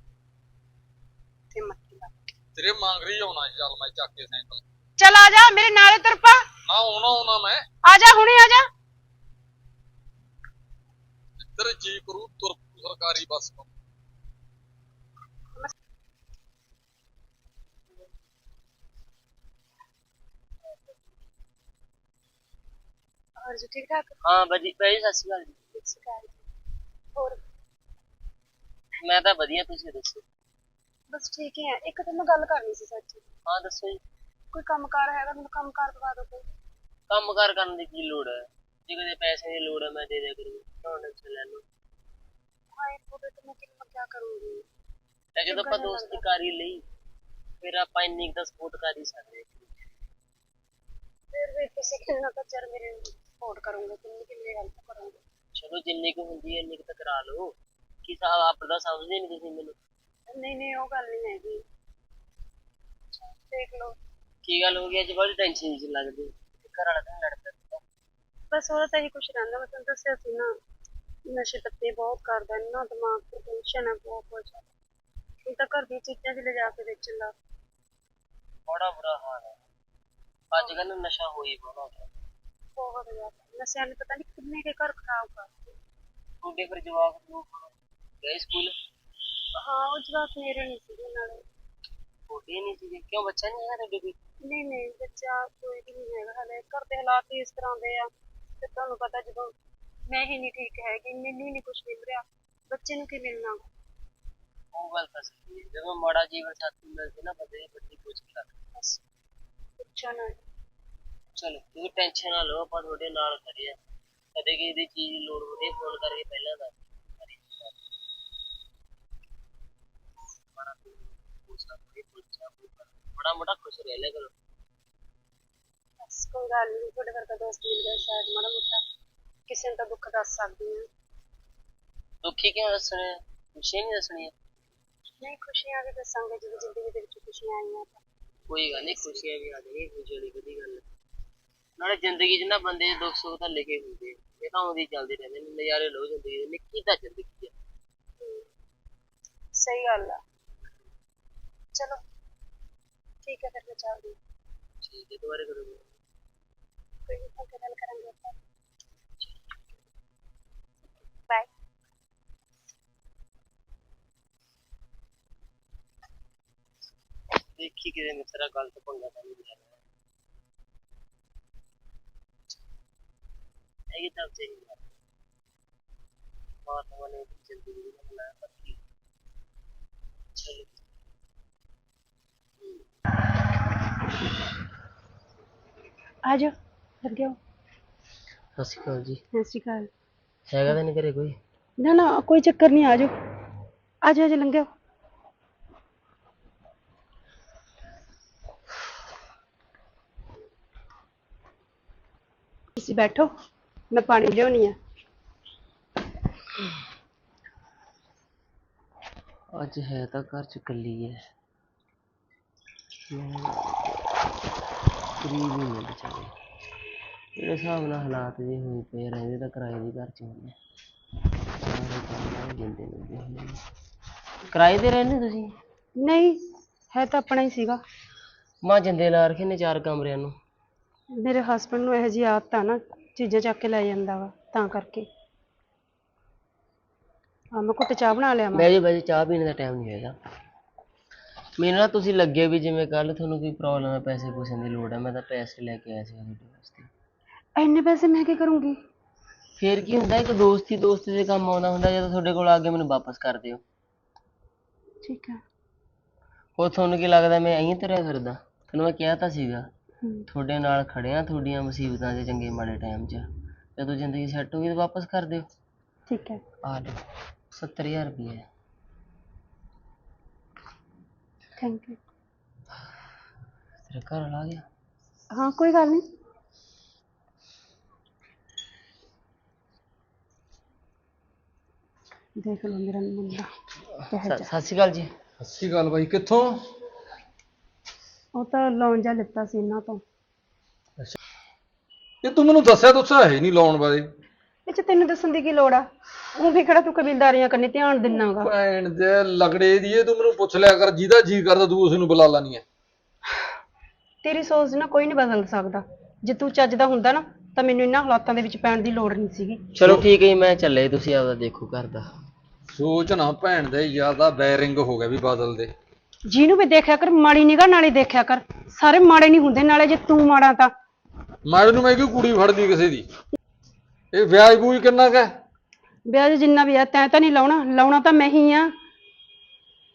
ਤੇ ਲਾ। ਤੇਰੇ ਮੰਗ ਰਹੀ ਆਉਣਾ ਚੱਲ ਮੈਂ ਚੱਕ ਕੇ ਸਾਈਕਲ ਚੱਲ ਆ ਜਾ ਮੇਰੇ ਨਾਲੇ ਤੁਰ ਪਾ ਨਾ ਆਉਣਾ ਆਉਣਾ ਮੈਂ। ਆ ਜਾ ਹੁਣੇ ਆ ਜਾ। ਤੇਰੇ ਜੀ ਕਰੂ ਤੁਰ ਸਰਕਾਰੀ ਬੱਸ ਤੋਂ। ਹੋਰ ਜੀ ਠੀਕ ਠਾਕ? ਹਾਂ ਬਾਜੀ ਬਾਈ ਸਤਿ ਸ਼੍ਰੀ ਅਕਾਲ ਜੀ। ਸਤਿ ਸ਼੍ਰੀ ਅਕਾਲ ਜੀ। ਹੋਰ? ਮੈਂ ਤਾਂ ਵਧੀਆ ਤੁਸੀਂ ਦੱਸੋ? ਬਸ ਠੀਕ ਹੀ ਆ। ਇੱਕ ਤਾਂ ਮੈਂ ਗੱਲ ਕਰਨੀ ਸੀ ਸੱਚ। ਹਾਂ ਦੱਸੋ ਜੀ। ਕੋਈ ਕੰਮਕਾਰ ਹੈਗਾ ਮੈਨੂੰ ਕੰਮਕਾਰ ਦਵਾ ਦਿਓ ਕੋਈ। ਕੰਮਕਾਰ ਕਰਨ ਦੀ ਕੀ ਲੋੜ ਹੈ? ਜੇ ਕਦੇ ਪੈਸੇ ਦੀ ਲੋੜ ਹੈ ਮੈਂ ਦੇ ਦਿਆ ਕਰੂੰ ਤੁਹਾਨੂੰ ਟੈਨਸ਼ਨ ਲੈ ਲਓ ਹਾਏ ਉਹਦੇ ਤੇ ਮੈਂ ਕਿੰਨਾ ਕਿਆ ਕਰੂੰਗੀ। ਤੇ ਜਦੋਂ ਆਪਾਂ ਦੋਸਤੀ ਕਰ ਹੀ ਲਈ ਫਿਰ ਆਪਾਂ ਇੰਨੀ ਕੁ ਤਾਂ ਸਪੋਰਟ ਕਰ ਹੀ ਸਕਦੇ ਹਾਂ। ਫਿਰ ਵੀ ਤੁਸੀਂ ਕਿੰਨਾ ਕੁ ਚਿਰ ਮੇਰੇ ਸਪੋਰਟ ਕਰੋਗੇ ਕਿੰਨੀ ਕਿੰਨੀ ਹੈਲਪ ਕਰੋਗੇ? ਚਲੋ ਜਿੰਨੀ ਕੁ ਹੁੰਦੀ ਹੈ ਇੰਨੀ ਕੁ ਤਾਂ ਕਰਾ ਲਓ। ਕੀ ਸਾਹਿਬ ਆਪ ਦਾ ਸਮਝਦੇ ਨਹੀਂ ਤੁਸੀਂ ਮੈਨੂੰ? ਨਹੀਂ ਨਹੀਂ ਉਹ ਗੱਲ ਨਹੀਂ ਹੈਗੀ। ਦੇਖ ਲਓ। ਕੀ ਗੱਲ ਹੋ ਗਈ ਅੱਜ ਬੜੀ ਟੈਨਸ਼ਨ ਜਿਹੀ ਲੱਗਦੀ। ਘਰ ਵਾਲਾ ਤਾਂ ਲੜ ਪਿਆ ਬਸ ਉਹਦਾ ਤਾਂ ਹੀ ਕੁਛ ਰਹਿੰਦਾ ਮੈਂ ਤੁਹਾਨੂੰ ਦੱਸਿਆ ਸੀ ਨਾ। ਨਸ਼ੇ ਪੱਤੇ ਬਹੁਤ ਕਰਦਾ ਨਾ ਦਿਮਾਗ ਤੇ ਟੈਨਸ਼ਨ ਹੈ ਬਹੁਤ ਕੁਛ। ਹੁਣ ਤਾਂ ਘਰ ਦੀ ਚੀਜ਼ਾਂ ਵੀ ਲਿਜਾ ਕੇ ਵੇਚਣ ਲੱਗ ਬੜਾ ਬੁਰਾ ਹਾਲ ਹੈ। ਅੱਜ ਕੱਲ੍ਹ ਨਸ਼ਾ ਹੋ ਹੀ ਬਹੁਤ ਗਿਆ ਬਹੁਤ ਜ਼ਿਆਦਾ। ਨਸ਼ਿਆਂ ਨੇ ਪਤਾ ਨਹੀਂ ਕਿੰਨੇ ਕੇ ਘਰ ਖਰਾਬ ਕਰਤੇ ਤੁਹਾਡੇ ਫਿਰ ਜਵਾਬ ਨੂੰ ਗਏ ਸਕੂਲ? ਹਾਂ ਉਹ ਜਵਾਬ ਮੇਰੇ ਨਹੀਂ ਸੀਗੇ ਨਾਲੇ। ਛੋਟੇ ਨਹੀਂ ਸੀਗੇ ਕਿਉਂ ਬੱਚਾ ਨਹੀਂ ਹੈ ਤੁਹਾਡੇ ਕੋਈ ਨਹੀਂ ਨਹੀਂ ਬੱਚਾ ਕੋਈ ਵੀ ਨਹੀਂ ਹੈਗਾ ਹਲੇ। ਘਰ ਦੇ ਹਾਲਾਤ ਹੀ ਇਸ ਤਰ੍ਹਾਂ ਦੇ ਆ ਤੇ ਤੁਹਾਨੂੰ ਪਤਾ ਜਦੋਂ ਮੈਂ ਹੀ ਨਹੀਂ ਠੀਕ ਹੈਗੀ ਮੈਨੂੰ ਹੀ ਨਹੀਂ ਕੁਝ ਮਿਲ ਰਿਹਾ। ਬੱਚੇ ਨੂੰ ਕੀ ਮਿਲਣਾ? ਉਹ ਗੱਲ ਤਾਂ ਸਹੀ ਹੈ। ਜਦੋਂ ਮਾੜਾ ਜੀਵਨ ਸਾਥੀ ਮਿਲਦੇ ਨਾ ਬੰਦੇ ਦੀ ਲੱਗਦੀ ਬਸ ਪੁੱਛੋ ਨਾ ਚਲੋ ਤੁਸੀਂ ਟੈਨਸ਼ਨ ਨਾ ਲਓ ਆਪਾਂ ਤੁਹਾਡੇ ਨਾਲ ਖੜੇ ਆ। ਕਦੇ ਕਿਸੇ ਦੀ ਚੀਜ਼ ਲੋੜ ਹੋਵੇ ਫੋਨ ਕਰਕੇ ਪਹਿਲਾਂ ਦੱਸ ਬੜਾ ਮੋਟਾ ਖੁਸ਼ ਰਹਿ ਲਿਆ ਕਰੋ। ਬਸ ਕੋਈ ਗੱਲ ਨਹੀਂ ਤੁਹਾਡੇ ਵਰਗਾ ਦੋਸਤ ਮਿਲ ਗਿਆ ਸ਼ਾਇਦ ਮਾੜਾ ਮੋਟਾ। ਕਿਸੇ ਨੂੰ ਤਾਂ ਦੁੱਖ ਦੱਸ ਸਕਦੀ ਹਾਂ ਦੁੱਖੀ ਕਿਉਂ ਦੱਸਣੇ ਖੁਸ਼ੀ ਨਹੀਂ ਦੱਸਣੀ ਨਹੀਂ ਖੁਸ਼ੀਆਂ ਵੀ ਦੱਸਾਂਗੇ ਜਦੋਂ ਜ਼ਿੰਦਗੀ ਦੇ ਵਿੱਚ ਖੁਸ਼ੀਆਂ ਆਈਆਂ ਤਾਂ। ਕੋਈ ਗੱਲ ਨਹੀਂ ਖੁਸ਼ੀਆਂ ਵੀ ਆ ਜਾਣਗੀਆਂ ਖੁਸ਼ੀ ਵਾਲੀ ਕਿਹੜੀ ਗੱਲ ਹੈ ਨਾਲੇ ਜ਼ਿੰਦਗੀ 'ਚ ਨਾ ਬੰਦੇ ਦੇ ਦੁੱਖ ਸੁੱਖ ਤਾਂ ਲਿਖੇ ਹੁੰਦੇ ਆ। ਇਹ ਤਾਂ ਆਉਂਦੇ ਹੀ ਚੱਲਦੇ ਰਹਿੰਦੇ ਨੇ ਨਜ਼ਾਰੇ ਲਓ ਜ਼ਿੰਦਗੀ ਦੇ ਨਿੱਕੀ ਤਾਂ ਜ਼ਿੰਦਗੀ ਹੈ ਸਹੀ ਗੱਲ ਆ। ਚਲੋ ਠੀਕ ਹੈ ਫਿਰ ਮੈਂ ਚੱਲਦੀ ਠੀਕ ਹੈ ਦੁਬਾਰੇ ਕਰੋ। ਕੋਈ ਨਹੀਂ ਫੋਨ ਗੱਲ ਕਰਾਂਗੇ ਆਪਾਂ। ਬਾਏ ਦੇਖੀ ਕਿਤੇ ਮਿੱਤਰਾ ਗੱਲ ਤੋਂ ਪੰਗਾ ਤਾਂ ਨਹੀਂ ਲਿਆ ਇਹ ਤਾਂ ਸਹੀ ਹੈ ਪਰਮਾਤਮਾ ਨੇ ਉਹਦੀ ਜ਼ਿੰਦਗੀ ਨੂੰ ਬਣਾਇਆ ਪਰ ਕੀ ਚਲੋ ਆ ਜਾਓ ਲੱਗਿਓ ਸਤਿ ਸ਼੍ਰੀ ਅਕਾਲ ਜੀ ਸਤਿ ਸ਼੍ਰੀ ਅਕਾਲ ਹੈਗਾ ਤਾਂ ਨਹੀਂ ਘਰੇ ਕੋਈ ਨਾ ਨਾ ਕੋਈ ਚੱਕਰ ਨਹੀਂ ਆ ਜਾਓ ਆ ਜਾਓ ਮੈਂ ਪਾਣੀ ਲਿਆਉਣੀ ਆ। ਅੱਜ ਹੈ ਤਾਂ ਘਰ ਚ ਇਕੱਲੀ ਹੈ ਗਰੀਬ ਹੀ ਨੇ ਵਿਚਾਰੇ। ਜਿਹੜੇ ਹਿਸਾਬ ਨਾਲ ਹਾਲਾਤ ਜੇ ਹੋਏ ਪਏ ਰਹਿੰਦੇ ਤਾਂ ਕਿਰਾਏ ਦੇ ਘਰ ਚ ਹੁੰਦੇ ਸਾਰੇ ਕੰਮ ਨਾਲ ਜਿੰਦੇ ਮਿਲਦੇ ਹੁੰਦੇ ਨੇ। ਕਿਰਾਏ ਤੇ ਰਹਿੰਦੇ ਤੁਸੀਂ? ਨਹੀਂ ਹੈ ਤਾਂ ਆਪਣਾ ਹੀ ਸੀਗਾ। ਮਾਂ ਜਿੰਦੇ ਲਾ ਰੱਖੇ ਨੇ ਚਾਰ ਕਮਰਿਆਂ ਨੂੰ। ਮੇਰੇ ਹਸਬੰਡ ਨੂੰ ਇਹੋ ਜਿਹੀ ਆਦਤ ਆ ਨਾ ਚੀਜ਼ਾਂ ਚੱਕ ਕੇ ਲੈ ਜਾਂਦਾ ਵਾ ਤਾਂ ਕਰਕੇ। ਆ ਮੈਂ ਘੁੱਟ ਚਾਹ ਬਣਾ ਲਿਆ ਮੈਂ ਬਹਿ ਜਾ ਬਹਿ ਜਾ ਚਾਹ ਪੀਣ ਦਾ ਟਾਈਮ ਨਹੀਂ ਹੈਗਾ। ਮੈਨੂੰ ਨਾ ਤੁਸੀਂ ਲੱਗੇ ਵੀ ਜਿਵੇਂ ਕੱਲ ਤੁਹਾਨੂੰ ਕੋਈ ਪ੍ਰੋਬਲਮ ਹੈ ਪੈਸੇ ਪੂਸਿਆਂ ਦੀ ਲੋੜ ਹੈ ਮੈਂ ਤਾਂ ਪੈਸੇ ਲੈ ਕੇ ਆਇਆ ਸੀ ਤੁਹਾਡੇ ਵਾਸਤੇ। ਇੰਨੇ ਪੈਸੇ ਮੈਂ ਕੀ ਕਰੂੰਗੀ? ਫੇਰ ਕੀ ਹੁੰਦਾ ਇੱਕ ਦੋਸਤੀ ਦੋਸਤੀ ਦੇ ਕੰਮ ਆਉਂਦਾ ਹੁੰਦਾ ਜਦੋਂ ਤੁਹਾਡੇ ਕੋਲ ਆ ਕੇ ਮੈਨੂੰ ਵਾਪਸ ਕਰ ਦਿਓ। ਠੀਕ ਹੈ ਉਹ ਤੁਹਾਨੂੰ ਕੀ ਲੱਗਦਾ ਮੈਂ ਐਂ ਤੁਰਿਆ ਫਿਰਦਾ? ਤੁਹਾਨੂੰ ਮੈਂ ਕਿਹਾ ਤਾਂ ਸੀਗਾ। ਤੁਹਾਡੇ ਨਾਲ ਖੜਿਆ ਤੁਹਾਡੀਆਂ ਮੁਸੀਬਤਾਂ 'ਚ ਚੰਗੇ ਮਾੜੇ ਟਾਈਮ 'ਚ। ਜਦੋਂ ਜ਼ਿੰਦਗੀ ਸੈੱਟ ਹੋ ਗਈ ਤਾਂ ਵਾਪਸ ਕਰ ਦਿਓ। ਠੀਕ ਹੈ। ਆ ਲਓ 70000 ਰੁਪਏ ਥੈਂਕ ਯੂ ਤੇਰਾ ਘਰ ਵਾਲਾ ਆ ਗਿਆ? ਹਾਂ ਕੋਈ ਗੱਲ ਨਹੀਂ ਦੇਖ ਲਓ ਮੇਰਾ ਮੁੰਡਾ। ਕਿਹੋ ਸ- ਜਿਹਾ। ਸਤਿ ਸ਼੍ਰੀ ਅਕਾਲ ਜੀ। ਸਤਿ ਸ਼੍ਰੀ ਅਕਾਲ ਬਾਈ ਕਿੱਥੋਂ? ਉਹ ਤਾਂ ਲੋਨ ਜਾ ਲਿੱਤਾ ਸੀ ਇਹਨਾਂ ਤੋਂ। ਇਹ ਤੂੰ ਮੈਨੂੰ ਦੱਸਿਆ ਦੱਸਿਆ ਹੈ ਨਹੀਂ ਲਾਉਣ ਬਾਰੇ। ਇਹ ਚ ਤੈਨੂੰ ਦੱਸਣ ਦੀ ਕੀ ਲੋੜ ਆ? ਉਹ ਵੀ ਕਿਹੜਾ ਤੂੰ ਕਬੀਲਦਾਰੀਆਂ ਕਰਨੀ ਧਿਆਨ ਦਿੰਨਾਗਾ। ਭੈਣ ਦੇ ਲਗੜੇ ਦੀ ਇਹ ਤੂੰ ਮੈਨੂੰ ਪੁੱਛ ਲਿਆ ਕਰ ਜਿਹਦਾ ਜੀ ਕਰਦਾ ਤੂੰ ਉਸ ਨੂੰ ਬੁਲਾ ਲਾਨੀ ਹੈ ਤੇਰੀ ਸੋਚ ਨਾ ਕੋਈ ਨਹੀਂ ਬਦਲ ਸਕਦਾ। ਜੇ ਤੂੰ ਚੱਜ ਦਾ ਹੁੰਦਾ ਨਾ ਤਾਂ ਮੈਨੂੰ ਇਹਨਾਂ ਹਾਲਾਤਾਂ ਦੇ ਵਿੱਚ ਪੈਣ ਦੀ ਲੋੜ ਨਹੀਂ ਸੀਗੀ। ਚਲੋ ਠੀਕ ਹੈ ਜੀ ਮੈਂ ਚੱਲੇ ਤੁਸੀਂ ਆਪਦਾ ਦੇਖੋ ਘਰ ਦਾ। ਸੋਚ ਨਾ ਭੈਣ ਦੇ ਜ਼ਿਆਦਾ ਬੈਰਿੰਗ ਹੋ ਗਿਆ ਵੀ ਬਾਦਲ ਦੇ। ਜਿਹਨੂੰ ਵੀ ਦੇਖਿਆ ਕਰ ਮਾੜੀ ਨਿਗਾਹ ਨਾਲੇ ਦੇਖਿਆ ਕਰ। ਸਾਰੇ ਮਾੜੇ ਨਹੀਂ ਹੁੰਦੇ ਨਾਲੇ ਜੇ ਤੂੰ ਮਾੜਾ ਤਾਂ। ਮੈਂ ਨੂੰ ਮੈਂ ਕਿਉਂ ਕੁੜੀ ਫੜਦੀ ਕਿਸੇ ਦੀ? ਇਹ ਵਿਆਜ ਬੂਜ ਕਿੰਨਾ ਕਾ ਵਿਆਜ ਜਿੰਨਾ ਵੀ ਆ ਤੈਂ ਤਾਂ ਨਹੀਂ ਲਾਉਣਾ। ਲਾਉਣਾ ਤਾਂ ਮੈਂ ਹੀ ਆ।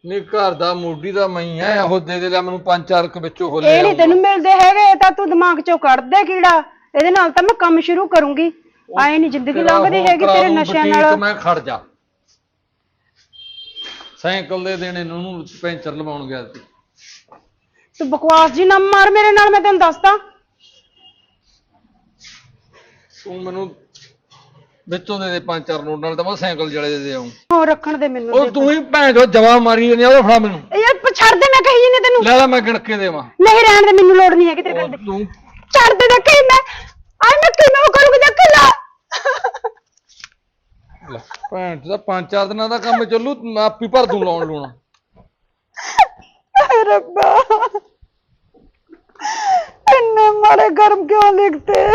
ਨਹੀਂ ਘਰ ਦਾ ਮੋਢੀ ਦਾ ਮੈਂ ਹੈ ਉਹ ਦੇ ਦੇ ਲੈ ਮੈਨੂੰ ਪੰਜ ਚਾਰ ਕੁ ਵਿੱਚੋਂ ਹੋ ਇਹ ਲਿਆ ਨਹੀਂ ਤੈਨੂੰ ਮਿਲਦੇ ਹੈਗੇ ਇਹ ਤਾਂ ਤੂੰ ਦਿਮਾਗ ਚੋਂ ਕੱਢ ਦੇ ਕੀੜਾ। ਇਹਦੇ ਨਾਲ ਤਾਂ ਮੈਂ ਕੰਮ ਸ਼ੁਰੂ ਕਰੂੰਗੀ। ਆਏ ਨਹੀਂ ਜ਼ਿੰਦਗੀ ਲੰਘਦੀ ਹੈਗੀ ਤੇਰੇ ਨਸ਼ਿਆਂ ਨਾਲ। ਮੈਂ ਖੜ ਜਾ। ਸਾਈਕਲ ਦੇ ਦੇਣੇ ਨੂੰ ਉਹਨੂੰ ਪੈਂਚਰ ਲਵਾਉਣ ਗਿਆ ਸੀ। ਤੂੰ ਬਕਵਾਸ ਜੀ ਨਾ ਮਾਰ ਮੇਰੇ ਨਾਲ ਮੈਂ ਤੈਨੂੰ ਦੱਸਦਾ। ਤੂੰ ਮੈਨੂੰ ਵਿੱਚੋਂ ਦੇ ਦੇ ਪੰਜ ਚਾਰ ਨੋਟ ਨਾਲ ਤਾਂ ਮੈਂ ਸਾਈਕਲ ਜਲੇ ਦੇ ਦੇ ਆਉਂ ਹੋ ਰੱਖਣ ਦੇ ਮੈਨੂੰ ਉਹ ਤੂੰ ਹੀ ਭੈਣ ਚੋ ਜਵਾ ਮਾਰੀ ਜਾਂਦੀ ਆ ਉਹ ਫੜਾ ਮੈਨੂੰ। ਇਹ ਯਾਰ ਪ- ਛੱਡ ਦੇ ਮੈਂ ਕਹੀ ਨਹੀਂ ਤੈਨੂੰ। ਲੈ ਲੈ ਮੈਂ ਗਿਣ ਕੇ ਦੇਵਾਂ। ਨਹੀਂ ਰਹਿਣ ਦੇ ਮੈਨੂੰ ਲੋੜ ਨਹੀਂ ਹੈਗੀ ਤੇਰੇ ਉਹ ਕੋਲ ਤੂੰ ਛੱਡ ਦੇ ਦੇ ਕਹੀ ਮੈਂ ਆਏ ਮੈਂ ਕਿਵੇਂ ਉਹ ਕਰੂੰਗੀ ਦੇਖ ਲਾ। ਲੈ, ਭੈਣ ਦਾ ਪੰਜ ਚਾਰ ਦਿਨਾਂ ਦਾ ਕੰਮ ਚੱਲੂ ਮੈਂ ਆਪੀ ਭਰ ਦੂੰ ਲਾਉਣ ਲੂਣਾ। ਹਾਏ ਰੱਬਾ। ਇੰਨੇ ਮਾੜੇ ਗਰਮ ਕਿਉਂ ਲਿਖਤੇ?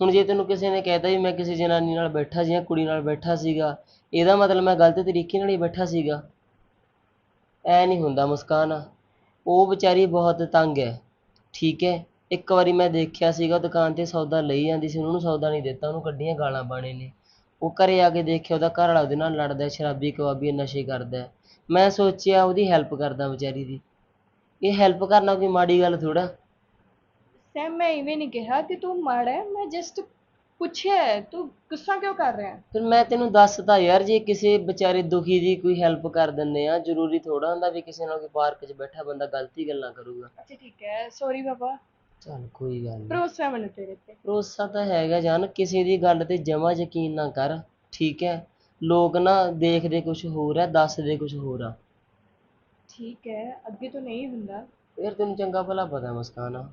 ਹੁਣ ਜੇ ਤੈਨੂੰ ਕਿਸੇ ਨੇ ਕਹਿਤਾ ਵੀ ਮੈਂ ਕਿਸੇ ਜਨਾਨੀ ਨਾਲ ਬੈਠਾ ਸੀ ਜਾਂ ਕੁੜੀ ਨਾਲ ਬੈਠਾ ਸੀਗਾ ਇਹਦਾ ਮਤਲਬ ਮੈਂ ਗਲਤ ਤਰੀਕੇ ਨਾਲ ਹੀ ਬੈਠਾ ਸੀਗਾ। ਐ ਨਹੀਂ ਹੁੰਦਾ ਮੁਸਕਾਨ। ਉਹ ਵਿਚਾਰੀ ਬਹੁਤ ਤੰਗ ਹੈ। ਠੀਕ ਹੈ। ਇੱਕ ਵਾਰੀ ਮੈਂ ਦੇਖਿਆ ਸੀਗਾ, ਦੁਕਾਨ ਤੇ ਸੌਦਾ ਲਈ ਜਾਂਦੀ ਸੀ, ਉਹਨੂੰ ਸੌਦਾ ਨਹੀਂ ਦਿੱਤਾ, ਉਹਨੂੰ ਕੱਢੀਆਂ ਗਾਲਾਂ ਬਾਣੇ ਨੇ। ਉਹ ਘਰੇ ਆ ਕੇ ਦੇਖਿਆ, ਉਹਦਾ ਘਰ ਵਾਲਾ ਉਹਦੇ ਨਾਲ ਲੜਦਾ, ਸ਼ਰਾਬੀ ਕਬਾਬੀ ਨਸ਼ੇ ਕਰਦਾ ਮੈਂ ਸੋਚਿਆ ਉਹਦੀ ਹੈਲਪ ਕਰਦਾ ਵਿਚਾਰੀ ਦੀ। ਇਹ ਹੈਲਪ ਕਰਨਾ ਕੋਈ ਮਾੜੀ ਗੱਲ ਥੋੜਾ ਸੈਮ ਮੈਂ ਇਵੇਂ ਨਹੀਂ ਕਿਹਾ ਕਿ ਤੂੰ ਮਾੜਾ ਹੈ, ਮੈਂ ਜਸਟ ਪੁੱਛਿਆ ਹੈ, ਤੂੰ ਗੁੱਸਾ ਕਿਉਂ ਕਰ ਰਿਹਾ ਹੈ? ਫਿਰ ਮੈਂ ਤੈਨੂੰ ਦੱਸਦਾ ਯਾਰ ਜੇ ਕਿਸੇ ਵਿਚਾਰੇ ਦੁਖੀ ਦੀ ਕੋਈ ਹੈਲਪ ਕਰ ਦਿੰਦੇ ਆ ਜ਼ਰੂਰੀ ਥੋੜਾ ਹੁੰਦਾ ਵੀ ਕਿਸੇ ਨਾਲ ਕੋਈ ਪਾਰਕ 'ਚ ਬੈਠਾ ਬੰਦਾ ਗਲਤੀ ਗੱਲਾਂ ਕਰੂਗਾ। ਅੱਛਾ ਠੀਕ ਹੈ ਸੌਰੀ ਬਾਬਾ। ਚੱਲ ਕੋਈ ਗੱਲ ਨਹੀਂ ਭਰੋਸਾ ਮੈਨੂੰ ਤੇਰੇ ਤੇ। ਭਰੋਸਾ ਤਾਂ ਹੈਗਾ ਜਾਨ ਕਿਸੇ ਦੀ ਗੱਲ ਤੇ ਜਮਾ ਯਕੀਨ ਨਾ ਕਰ ਠੀਕ ਹੈ? ਲੋਕ ਨਾ ਦੇਖਦੇ ਕੁਝ ਹੋਰ ਆ ਦੱਸਦੇ ਕੁਝ ਹੋਰ ਆ। ਠੀਕ ਹੈ ਅੱਗੇ ਤੋਂ ਨਹੀਂ ਹੁੰਦਾ। ਯਾਰ ਤੈਨੂੰ ਚੰਗਾ ਭਲਾ ਪਤਾ ਮੁਸਕਾਨ।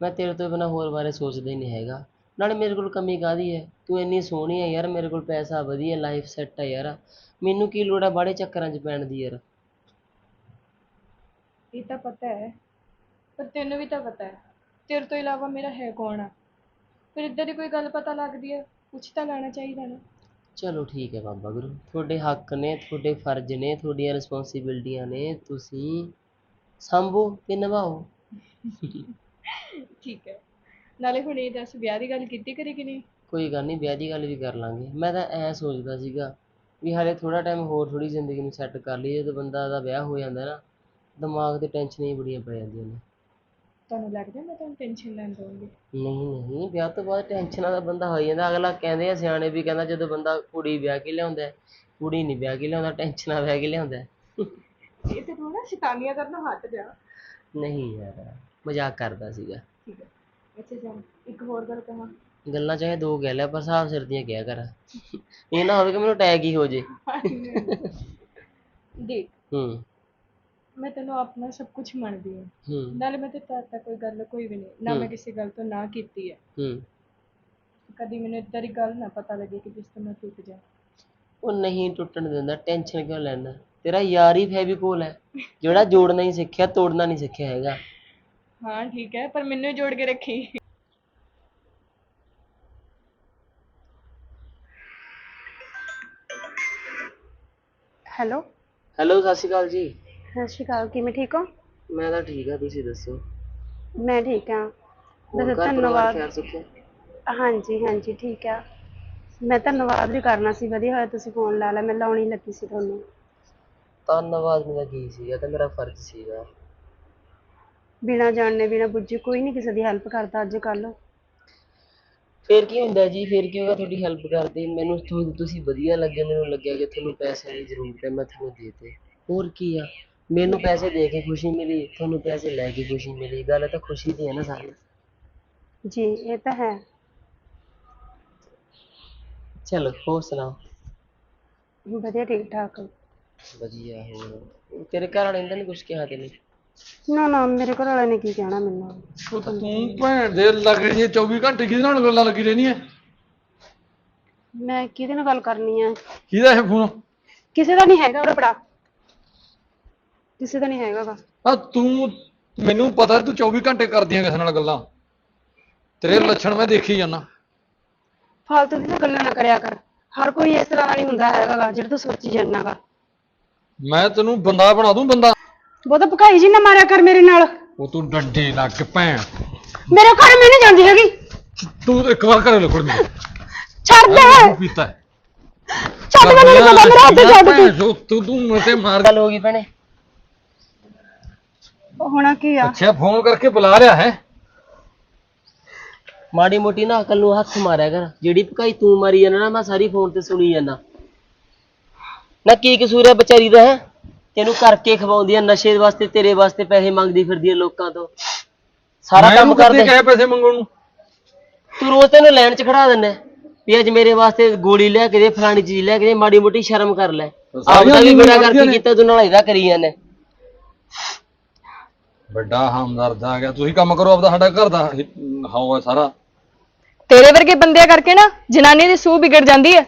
ਮੈਂ ਤੇਰੇ ਤੋਂ ਬਿਨਾਂ ਹੋਰ ਬਾਰੇ ਸੋਚਦਾ ਹੀ ਨਹੀਂ ਹੈਗਾ। ਨਾਲੇ ਮੇਰੇ ਕੋਲ ਕਮੀ ਕਾਹਦੀ ਹੈ? ਤੂੰ ਇੰਨੀ ਸੋਹਣੀ ਹੈ ਯਾਰ ਮੇਰੇ ਕੋਲ ਪੈਸਾ ਵਧੀਆ ਲਾਈਫ ਸੈੱਟ ਹੈ ਯਾਰ। ਮੈਨੂੰ ਕੀ ਲੋੜ ਹੈ ਬਾੜੇ ਚੱਕਰਾਂ 'ਚ ਪੈਣ ਦੀ ਯਾਰ? ਇਹ ਤਾਂ ਪਤਾ ਹੈ ਪਰ ਤੈਨੂੰ ਵੀ ਤਾਂ ਪਤਾ ਹੈ ਤੇਰੇ ਤੋਂ ਇਲਾਵਾ ਮੇਰਾ ਹੈ ਕੌਣ ਆ? ਫਿਰ ਇੱਦਾਂ ਦੀ ਕੋਈ ਗੱਲ ਪਤਾ ਲੱਗਦੀ ਹੈ ਪੁੱਛ ਤਾਂ ਲੈਣਾ ਚਾਹੀਦਾ ਨਾ। ਚਲੋ ਠੀਕ ਹੈ ਬਾਬਾ ਗੁਰੂ ਤੁਹਾਡੇ ਹੱਕ ਨੇ ਤੁਹਾਡੇ ਫਰਜ਼ ਨੇ ਤੁਹਾਡੀਆਂ ਰਿਸਪੌਂਸਿਬਿਲਟੀਆਂ ਨੇ ਤੁਸੀਂ ਸੰਭੋ ਤੇ ਨਿਭਾਓ। ਠੀਕ ਹੈ। ਨਾਲੇ ਹੁਣ ਇਹ ਦੱਸ ਵਿਆਹ ਦੀ ਗੱਲ ਕੀਤੀ ਕਰੀ ਕਿ ਨਹੀਂ? ਕੋਈ ਗੱਲ ਨਹੀਂ ਵਿਆਹ ਦੀ ਗੱਲ ਵੀ ਕਰ ਲਾਂਗੇ। ਮੈਂ ਤਾਂ ਐ ਸੋਚਦਾ ਸੀਗਾ ਵੀ ਹਾਲੇ ਥੋੜਾ ਟਾਈਮ ਹੋਰ ਥੋੜੀ ਜ਼ਿੰਦਗੀ ਨੂੰ ਸੈੱਟ ਕਰ ਲਈਏ ਜਦੋਂ ਬੰਦਾ ਦਾ ਵਿਆਹ ਹੋ ਜਾਂਦਾ ਨਾ ਦਿਮਾਗ ਤੇ ਟੈਨਸ਼ਨਾਂ ਹੀ ਬੜੀਆਂ ਪੈ ਜਾਂਦੀਆਂ ਨੇ। ਤੁਹਾਨੂੰ ਲੱਗਦਾ ਮੈਂ ਤੁਹਾਨੂੰ ਟੈਨਸ਼ਨ ਲੈਣ ਦਊਂਗੀ? ਨਹੀਂ ਨਹੀਂ ਵਿਆਹ ਤੋਂ ਬਾਅਦ ਟੈਨਸ਼ਨਾਂ ਦਾ ਬੰਦਾ ਹੋ ਜਾਂਦਾ। ਅਗਲਾ ਕਹਿੰਦੇ ਆ ਸਿਆਣੇ ਵੀ ਕਹਿੰਦਾ ਜਦੋਂ ਬੰਦਾ ਕੁੜੀ ਵਿਆਹ ਕੇ ਲਿਆਉਂਦਾ ਹੈ, ਕੁੜੀ ਨਹੀਂ ਵਿਆਹ ਕੇ ਲਿਆਉਂਦਾ ਟੈਨਸ਼ਨਾਂ ਵਿਆਹ ਕੇ ਲਿਆਉਂਦਾ। ਹੈ। ਇਹ ਤੇ ਤੂੰ ਨਾ ਸ਼ੈਤਾਨੀਆਂ ਕਰਨਾ ਹਟ ਜਾ। ਨਹੀਂ ਯਾਰ ਮਜ਼ਾਕ ਕਰਦਾ ਸੀਗਾ। ਠੀਕ ਹੈ। ਅੱਛਾ ਚੱਲ ਇੱਕ ਹੋਰ ਗੱਲ ਕਹਾਂ? ਗੱਲਾਂ ਚਾਹੇ ਦੋ ਕਹਿ ਲਿਆ ਪਰ ਹਿਸਾਬ ਸਿਰ ਦੀਆਂ ਕਿਹਾ ਕਰ। ਇਹ ਨਾ ਹੋਵੇ ਕਿ ਮੈਨੂੰ ਅਟੈਕ ਹੀ ਹੋ ਜੇ। ਦੇਖ। ਹੂੰ। ਮੈਂ ਤੈਨੂੰ ਆਪਣਾ ਸਭ ਕੁਝ ਮੰਨਦੀ ਹਾਂ। ਹੂੰ। ਨਾਲੇ ਮੈਂ ਤੇ ਤੱਕ ਕੋਈ ਗੱਲ ਕੋਈ ਵੀ ਨਹੀਂ। ਨਾ ਮੈਂ ਕਿਸੇ ਗੱਲ ਤੋਂ ਨਾ ਕੀਤੀ ਹੈ। ਹੂੰ। ਕਦੀ ਮੈਨੂੰ ਏਦਾਂ ਦੀ ਗੱਲ ਨਾ ਪਤਾ ਲੱਗੇ ਕਿ ਜਿਸ ਤੋਂ ਮੈਂ ਟੁੱਟ ਜਾ ਉਹ ਨਹੀਂ ਟੁੱਟਣ ਦਿੰਦਾ ਟੈਨਸ਼ਨ ਕਿਉਂ ਲੈਣਾ ਤੇਰਾ ਯਾਰ ਹੀ ਫੈਵੀਕੋਲ ਹੈ। ਜਿਹੜਾ ਜੋੜਨਾ ਹੀ ਸਿੱਖਿਆ ਤੋੜਨਾ ਨਹੀਂ ਸਿੱਖਿਆ ਹੈਗਾ। ਹਾਂ ਠੀਕ ਹੈ ਪਰ ਮੈਨੂੰ ਹੀ ਜੋੜ ਕੇ ਰੱਖੀ। ਹੈਲੋ? ਹੈਲੋ ਸਤਿ ਸ਼੍ਰੀ ਅਕਾਲ ਜੀ। ਸਤਿ ਸ਼੍ਰੀ ਅਕਾਲ ਕਿਵੇਂ ਠੀਕ ਹੋ? ਮੈਂ ਤਾਂ ਠੀਕ ਆ ਤੁਸੀਂ ਦੱਸੋ? ਮੈਂ ਠੀਕ ਹਾਂ। ਹੋਰ ਵੈਸੇ ਘਰ ਪਰਿਵਾਰ ਧੰਨਵਾਦ। ਖੈਰ ਸੁੱਖ? ਹੈ ਹਾਂਜੀ ਹਾਂਜੀ ਠੀਕ ਆ। ਮੈਂ ਧੰਨਵਾਦ ਵੀ ਕਰਨਾ ਸੀ ਵਧੀਆ ਹੋਇਆ ਤੁਸੀਂ ਫੋਨ ਲਾ ਲਿਆ ਮੈਂ ਲਾਉਣੀ ਲੱਗੀ ਸੀ ਤੁਹਾਨੂੰ। ਧੰਨਵਾਦ ਮੇਰਾ ਕੀ ਸੀਗਾ ਤਾਂ ਮੇਰਾ ਫਰਜ਼ ਸੀਗਾ। ਬਿਨਾਂ ਜਾਣਨੇ ਬਿਨਾਂ ਬੁੱਝੇ ਕੋਈ ਨਹੀਂ ਕਿਸੇ ਦੀ ਹੈਲਪ ਕਰਦਾ ਅੱਜ ਕੱਲ ਫੇਰ ਕੀ ਹੁੰਦਾ ਜੀ ਫੇਰ ਕੀ ਹੋਗਾ ਤੁਹਾਡੀ ਹੈਲਪ ਕਰਦੇ? ਮੈਨੂੰ ਤੁ- ਤੁਸੀਂ ਵਧੀਆ ਲੱਗੇ ਮੈਨੂੰ ਲੱਗਿਆ ਕਿ ਤੁਹਾਨੂੰ ਪੈਸੇ ਦੀ ਜ਼ਰੂਰਤ ਹੈ ਮੈਂ ਤੁਹਾਨੂੰ ਦੇਤੇ ਹੋਰ ਕੀ ਆ? ਮੈਨੂੰ ਪੈਸੇ ਦੇ ਕੇ ਖੁਸ਼ੀ ਮਿਲੀ ਤੁਹਾਨੂੰ ਪੈਸੇ ਲੈ ਕੇ ਖੁਸ਼ੀ ਮਿਲੀ ਗੱਲ ਤਾਂ ਖੁਸ਼ੀ ਦੀ ਹੈ ਨਾ ਸਾਰੀ। ਜੀ ਇਹ ਤਾਂ ਹੈ। ਚਲੋ ਹੋਰ ਸੁਣਾਓ? ਵਧੀਆ ਠੀਕ ਠਾਕ ਵਧੀਆ ਹੋਰ। ਤੇਰੇ ਘਰ ਵਾਲੇ ਨੇ ਕੁਝ ਕਿਹਾ ਤੇ ਨਹੀਂ ਨਾ ਨਾ ਮੇਰੇ ਘਰ ਵਾਲੇ ਨੇ ਕੀ ਕਹਿਣਾ ਮੈਨੂੰ? ਉਹ ਤਾਂ ਤੂੰ ਭੈਣ ਦੇ ਲੱਗ ਰਹੀ ਹੈ 24 ਘੰਟੇ ਕਿਹਦੇ ਨਾਲ ਗੱਲਾਂ ਲੱਗੀ ਰਹਿੰਦੀਆਂ ਮੈਂ ਕਿਹਦੇ ਨਾਲ ਗੱਲ ਕਰਨੀ ਆ? ਕਿਹਦਾ ਇਹ ਫੋਨ? ਕਿਸੇ ਦਾ ਨਹੀਂ ਹੈਗਾ ਉਹ ਬੜਾ ਕਿਸੇ ਦਾ ਨਹੀਂ ਹੈਗਾ ਗਾ। ਆ ਤੂੰ ਮੈਨੂੰ ਪਤਾ ਤੂੰ 24 ਘੰਟੇ ਕਰਦੀਆਂ ਕਿਸੇ ਨਾਲ ਗੱਲਾਂ। ਤੇਰੇ ਲੱਛਣ ਮੈਂ ਦੇਖੀ ਜਾਂਦਾ। ਫਾਲਤੂ ਦੀਆਂ ਗੱਲਾਂ ਨਾ ਕਰਿਆ ਕਰ। ਹਰ ਕੋਈ ਇਸ ਤਰ੍ਹਾਂ ਦਾ ਨਹੀਂ ਹੁੰਦਾ ਹੈਗਾ ਗਾ, ਜਿਹੜਾ ਤੂੰ ਸੋਚੀ ਜਾਂਦਾ ਗਾ। ਮੈਂ ਤੈਨੂੰ ਬੰਦਾ ਬਣਾ ਦੂੰ ਬੰਦਾ। ਬਹੁਤਾ ਭਕਾਈ ਜੀ ਨਾ ਮਾਰਿਆ ਕਰ ਮੇਰੇ ਨਾਲ। ਉਹ ਤੂੰ ਡੰਡੇ ਲੱਗ ਕੇ ਭੈਣ। ਮੇਰੇ ਘਰ ਮੈਂ ਨਹੀਂ ਜਾਂਦੀ ਹੈਗੀ। ਤੂੰ ਇੱਕ ਵਾਰ ਘਰੇ ਲੁਕੜ ਨਹੀਂ ਛੱਡ ਦੇ। ਪੀਤਾ। ਹੈ ਛੱਡ ਮੈਨੂੰ ਨਹੀਂ ਪਤਾ ਮੇਰਾ ਹੱਥ ਛੱਡ ਭੈਣ ਚੋ, ਤੂੰ ਤੂੰ ਮਤੇ ਮਾਰ ਗੱਲ ਹੋ ਗਈ ਭੈਣੇ। ਹੋਣਾ ਕੀ ਆ? ਅੱਛਾ ਫੋਨ ਕਰਕੇ ਬੁਲਾ ਰਿਹਾ ਹੈ। ਮਾੜੀ ਮੋਟੀ ਨਾ ਅਕਲ ਨੂੰ ਹੱਥ ਮਾਰਿਆ ਕਰ। ਜਿਹੜੀ ਭਕਾਈ ਤੂੰ ਮਾਰੀ ਜਾਂਦਾ ਨਾ ਮੈਂ ਸਾਰੀ ਫੋਨ ਤੇ ਸੁਣੀ ਜਾਂਦਾ। ਨਾ ਕੀ ਕਸੂਰ ਹੈ ਵਿਚਾਰੀ ਦਾ ਹੈ? ਤੈਨੂੰ ਕਰਕੇ ਖਵਾਉਂਦੀ ਆ ਨਸ਼ੇ ਵਾਸਤੇ ਤੇਰੇ ਵਾਸਤੇ ਪੈਸੇ ਮੰਗਦੀ ਫਿਰਦੀ ਆ ਲੋਕਾਂ ਤੋਂ। ਸਾਰਾ ਕੰਮ ਕਰਦੇ। ਕਹੇ ਪੈਸੇ ਮੰਗਣ ਨੂੰ? ਤੂੰ ਰੋਜ਼ ਤੈਨੂੰ ਲੈਣ ਚ ਖੜਾ ਦਿੰਦਾ ਵੀ ਅੱਜ ਮੇਰੇ ਵਾਸਤੇ ਗੋਲੀ ਲਿਆ ਕੇ ਦੇ ਫਲਾਣੀ ਚੀਜ਼ ਲਿਆ ਕੇ ਦੇ ਮਾੜੀ ਮੋਟੀ ਸ਼ਰਮ ਕਰ ਲੈ। ਆਪਦਾ ਵੀ ਬੜਾ ਕਰਕੇ। ਕੀਤਾ ਤੂੰ ਨਾਲ ਇਹਦਾ ਕਰੀ ਜਾਂਦਾ ਵੱਡਾ ਹਮਦਰਦ ਆ ਗਿਆ। ਤੁਸੀਂ ਕੰਮ ਕਰੋ ਆਪਦਾ ਸਾਡਾ ਘਰ ਦਾ ਹਾਉ ਹੈ ਸਾਰਾ। ਤੇਰੇ ਵਰਗੇ ਬੰਦਿਆਂ ਕਰਕੇ ਨਾ ਜਨਾਨੀ ਦੀ ਸੂਹ ਵਿਗੜ ਜਾਂਦੀ ਹੈ।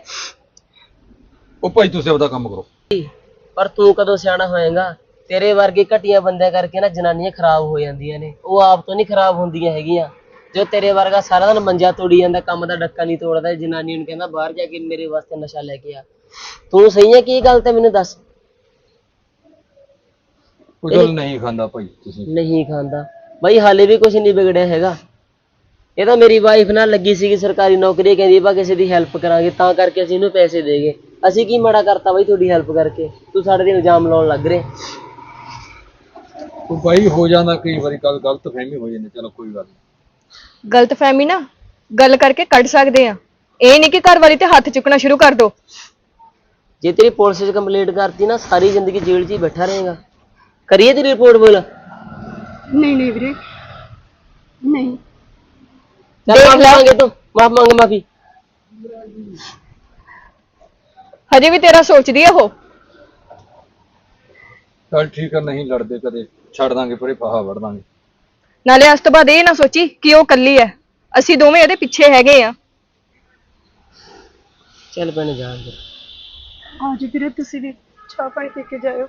ਉਹ ਭਾਈ ਤੁਸੀਂ ਆਪਦਾ ਕੰਮ ਕਰੋ। ਪਰ ਤੂੰ ਕਦੋਂ ਸਿਆਣਾ ਹੋਏਗਾ? ਤੇਰੇ ਵਰਗੇ ਘਟੀਆਂ ਬੰਦਿਆਂ ਕਰਕੇ ਨਾ ਜਨਾਨੀਆਂ ਖਰਾਬ ਹੋ ਜਾਂਦੀਆਂ ਨੇ। ਉਹ ਆਪ ਤੋਂ ਨਹੀਂ ਖਰਾਬ ਹੁੰਦੀਆਂ ਹੈਗੀਆਂ। ਜੋ ਤੇਰੇ ਵਰਗਾ ਸਾਰਾ ਦਿਨ ਮੰਜਾ ਤੋੜੀ ਜਾਂਦਾ ਕੰਮ ਦਾ ਡੱਕਾ ਨਹੀਂ ਤੋੜਦਾ ਜਨਾਨੀ ਨੂੰ ਕਹਿੰਦਾ ਬਾਹਰ ਜਾ ਕੇ ਮੇਰੇ ਵਾਸਤੇ ਨਸ਼ਾ ਲੈ ਕੇ ਆ। ਤੂੰ ਸਹੀ ਹੈ ਕੀ ਗੱਲ ਤੇ ਮੈਨੂੰ ਦੱਸ। ਗੱਲ ਨਹੀਂ ਖਾਂਦਾ ਭਾਈ ਤੁਸੀਂ। ਨਹੀਂ ਖਾਂਦਾ। ਬਾਈ ਹਾਲੇ ਵੀ ਕੁਝ ਨਹੀਂ ਵਿਗੜਿਆ ਹੈਗਾ। ਇਹ ਤਾਂ ਮੇਰੀ ਵਾਈਫ ਨਾਲ ਲੱਗੀ ਸੀਗੀ ਸਰਕਾਰੀ ਨੌਕਰੀ ਕਹਿੰਦੀ ਬਾ ਕਿਸੇ ਦੀ ਹੈਲਪ ਕਰਾਂਗੇ ਤਾਂ ਕਰਕੇ ਅਸੀਂ ਇਹਨੂੰ ਪੈਸੇ ਦੇਗੇ ਅਸੀਂ ਕੀ ਮਾੜਾ ਕਰਤਾ ਬਾਈ ਤੁਹਾਡੀ ਹੈਲਪ ਕਰਕੇ? ਤੂੰ ਸਾਡੇ ਤੇ ਇਲਜ਼ਾਮ ਲਾਉਣ ਲੱਗ ਰਿਹਾ। ਉਹ ਭਾਈ ਹੋ ਜਾਂਦਾ ਕਈ ਵਾਰੀ ਗੱਲ ਗਲਤ ਫਹਿਮੀ ਹੋ ਜਾਂਦੀ ਚਲੋ ਕੋਈ ਗੱਲ ਨਹੀਂ। ਗਲਤ ਫਹਿਮੀ ਨਾ ਗੱਲ ਕਰਕੇ ਕੱਢ ਸਕਦੇ ਆ। ਇਹ ਨਹੀਂ ਕਿ ਘਰ ਵਾਲੀ ਤੇ ਹੱਥ ਚੁੱਕਣਾ ਸ਼ੁਰੂ ਕਰ ਦੋ। ਜੇ ਤੇਰੀ ਪੁਲਿਸ 'ਚ ਕੰਪਲੇਂਟ ਕਰਤੀ ਨਾ ਸਾਰੀ ਜ਼ਿੰਦਗੀ ਜੇਲ੍ਹ 'ਚ ਹੀ ਬੈਠਾ ਰਹੇਗਾ। ਕਰੀਏ ਤੇਰੀ ਰਿਪੋਰਟ ਬੋਲ। ਨਹੀਂ ਨਹੀਂ ਵੀਰੇ। ਨਹੀਂ। ਚੱਲ ਮਾਫੀ ਮੰਗੇ ਤੂੰ। ਮਾਫ ਮੰਗ ਮਾਫੀ। ਹਜੇ ਵੀ ਤੇਰਾ ਸੋਚਦੀ ਆ ਉਹ? ਚੱਲ ਠੀਕ ਆ ਨਹੀਂ ਲੜਦੇ ਕਦੇ। ਛੱਡ ਦਾਂਗੇ ਪਰੇ ਫਾਹਾ ਵੜ ਦਾਂਗੇ। ਨਾਲੇ ਉਸ ਤੋਂ ਬਾਅਦ ਇਹ ਨਾ ਸੋਚੀ ਕਿ ਉਹ ਕੱਲੀ ਐ। ਅਸੀਂ ਦੋਵੇਂ ਉਹਦੇ ਪਿੱਛੇ ਹੈਗੇ ਆ। ਚੱਲ ਭੈਣੇ ਜਾਣ ਦੇ। ਵੀਰੇ ਤੁਸੀਂ ਵੀ ਚਾਹ ਪਾਣੀ ਪੀ ਕੇ ਜਾਇਓ।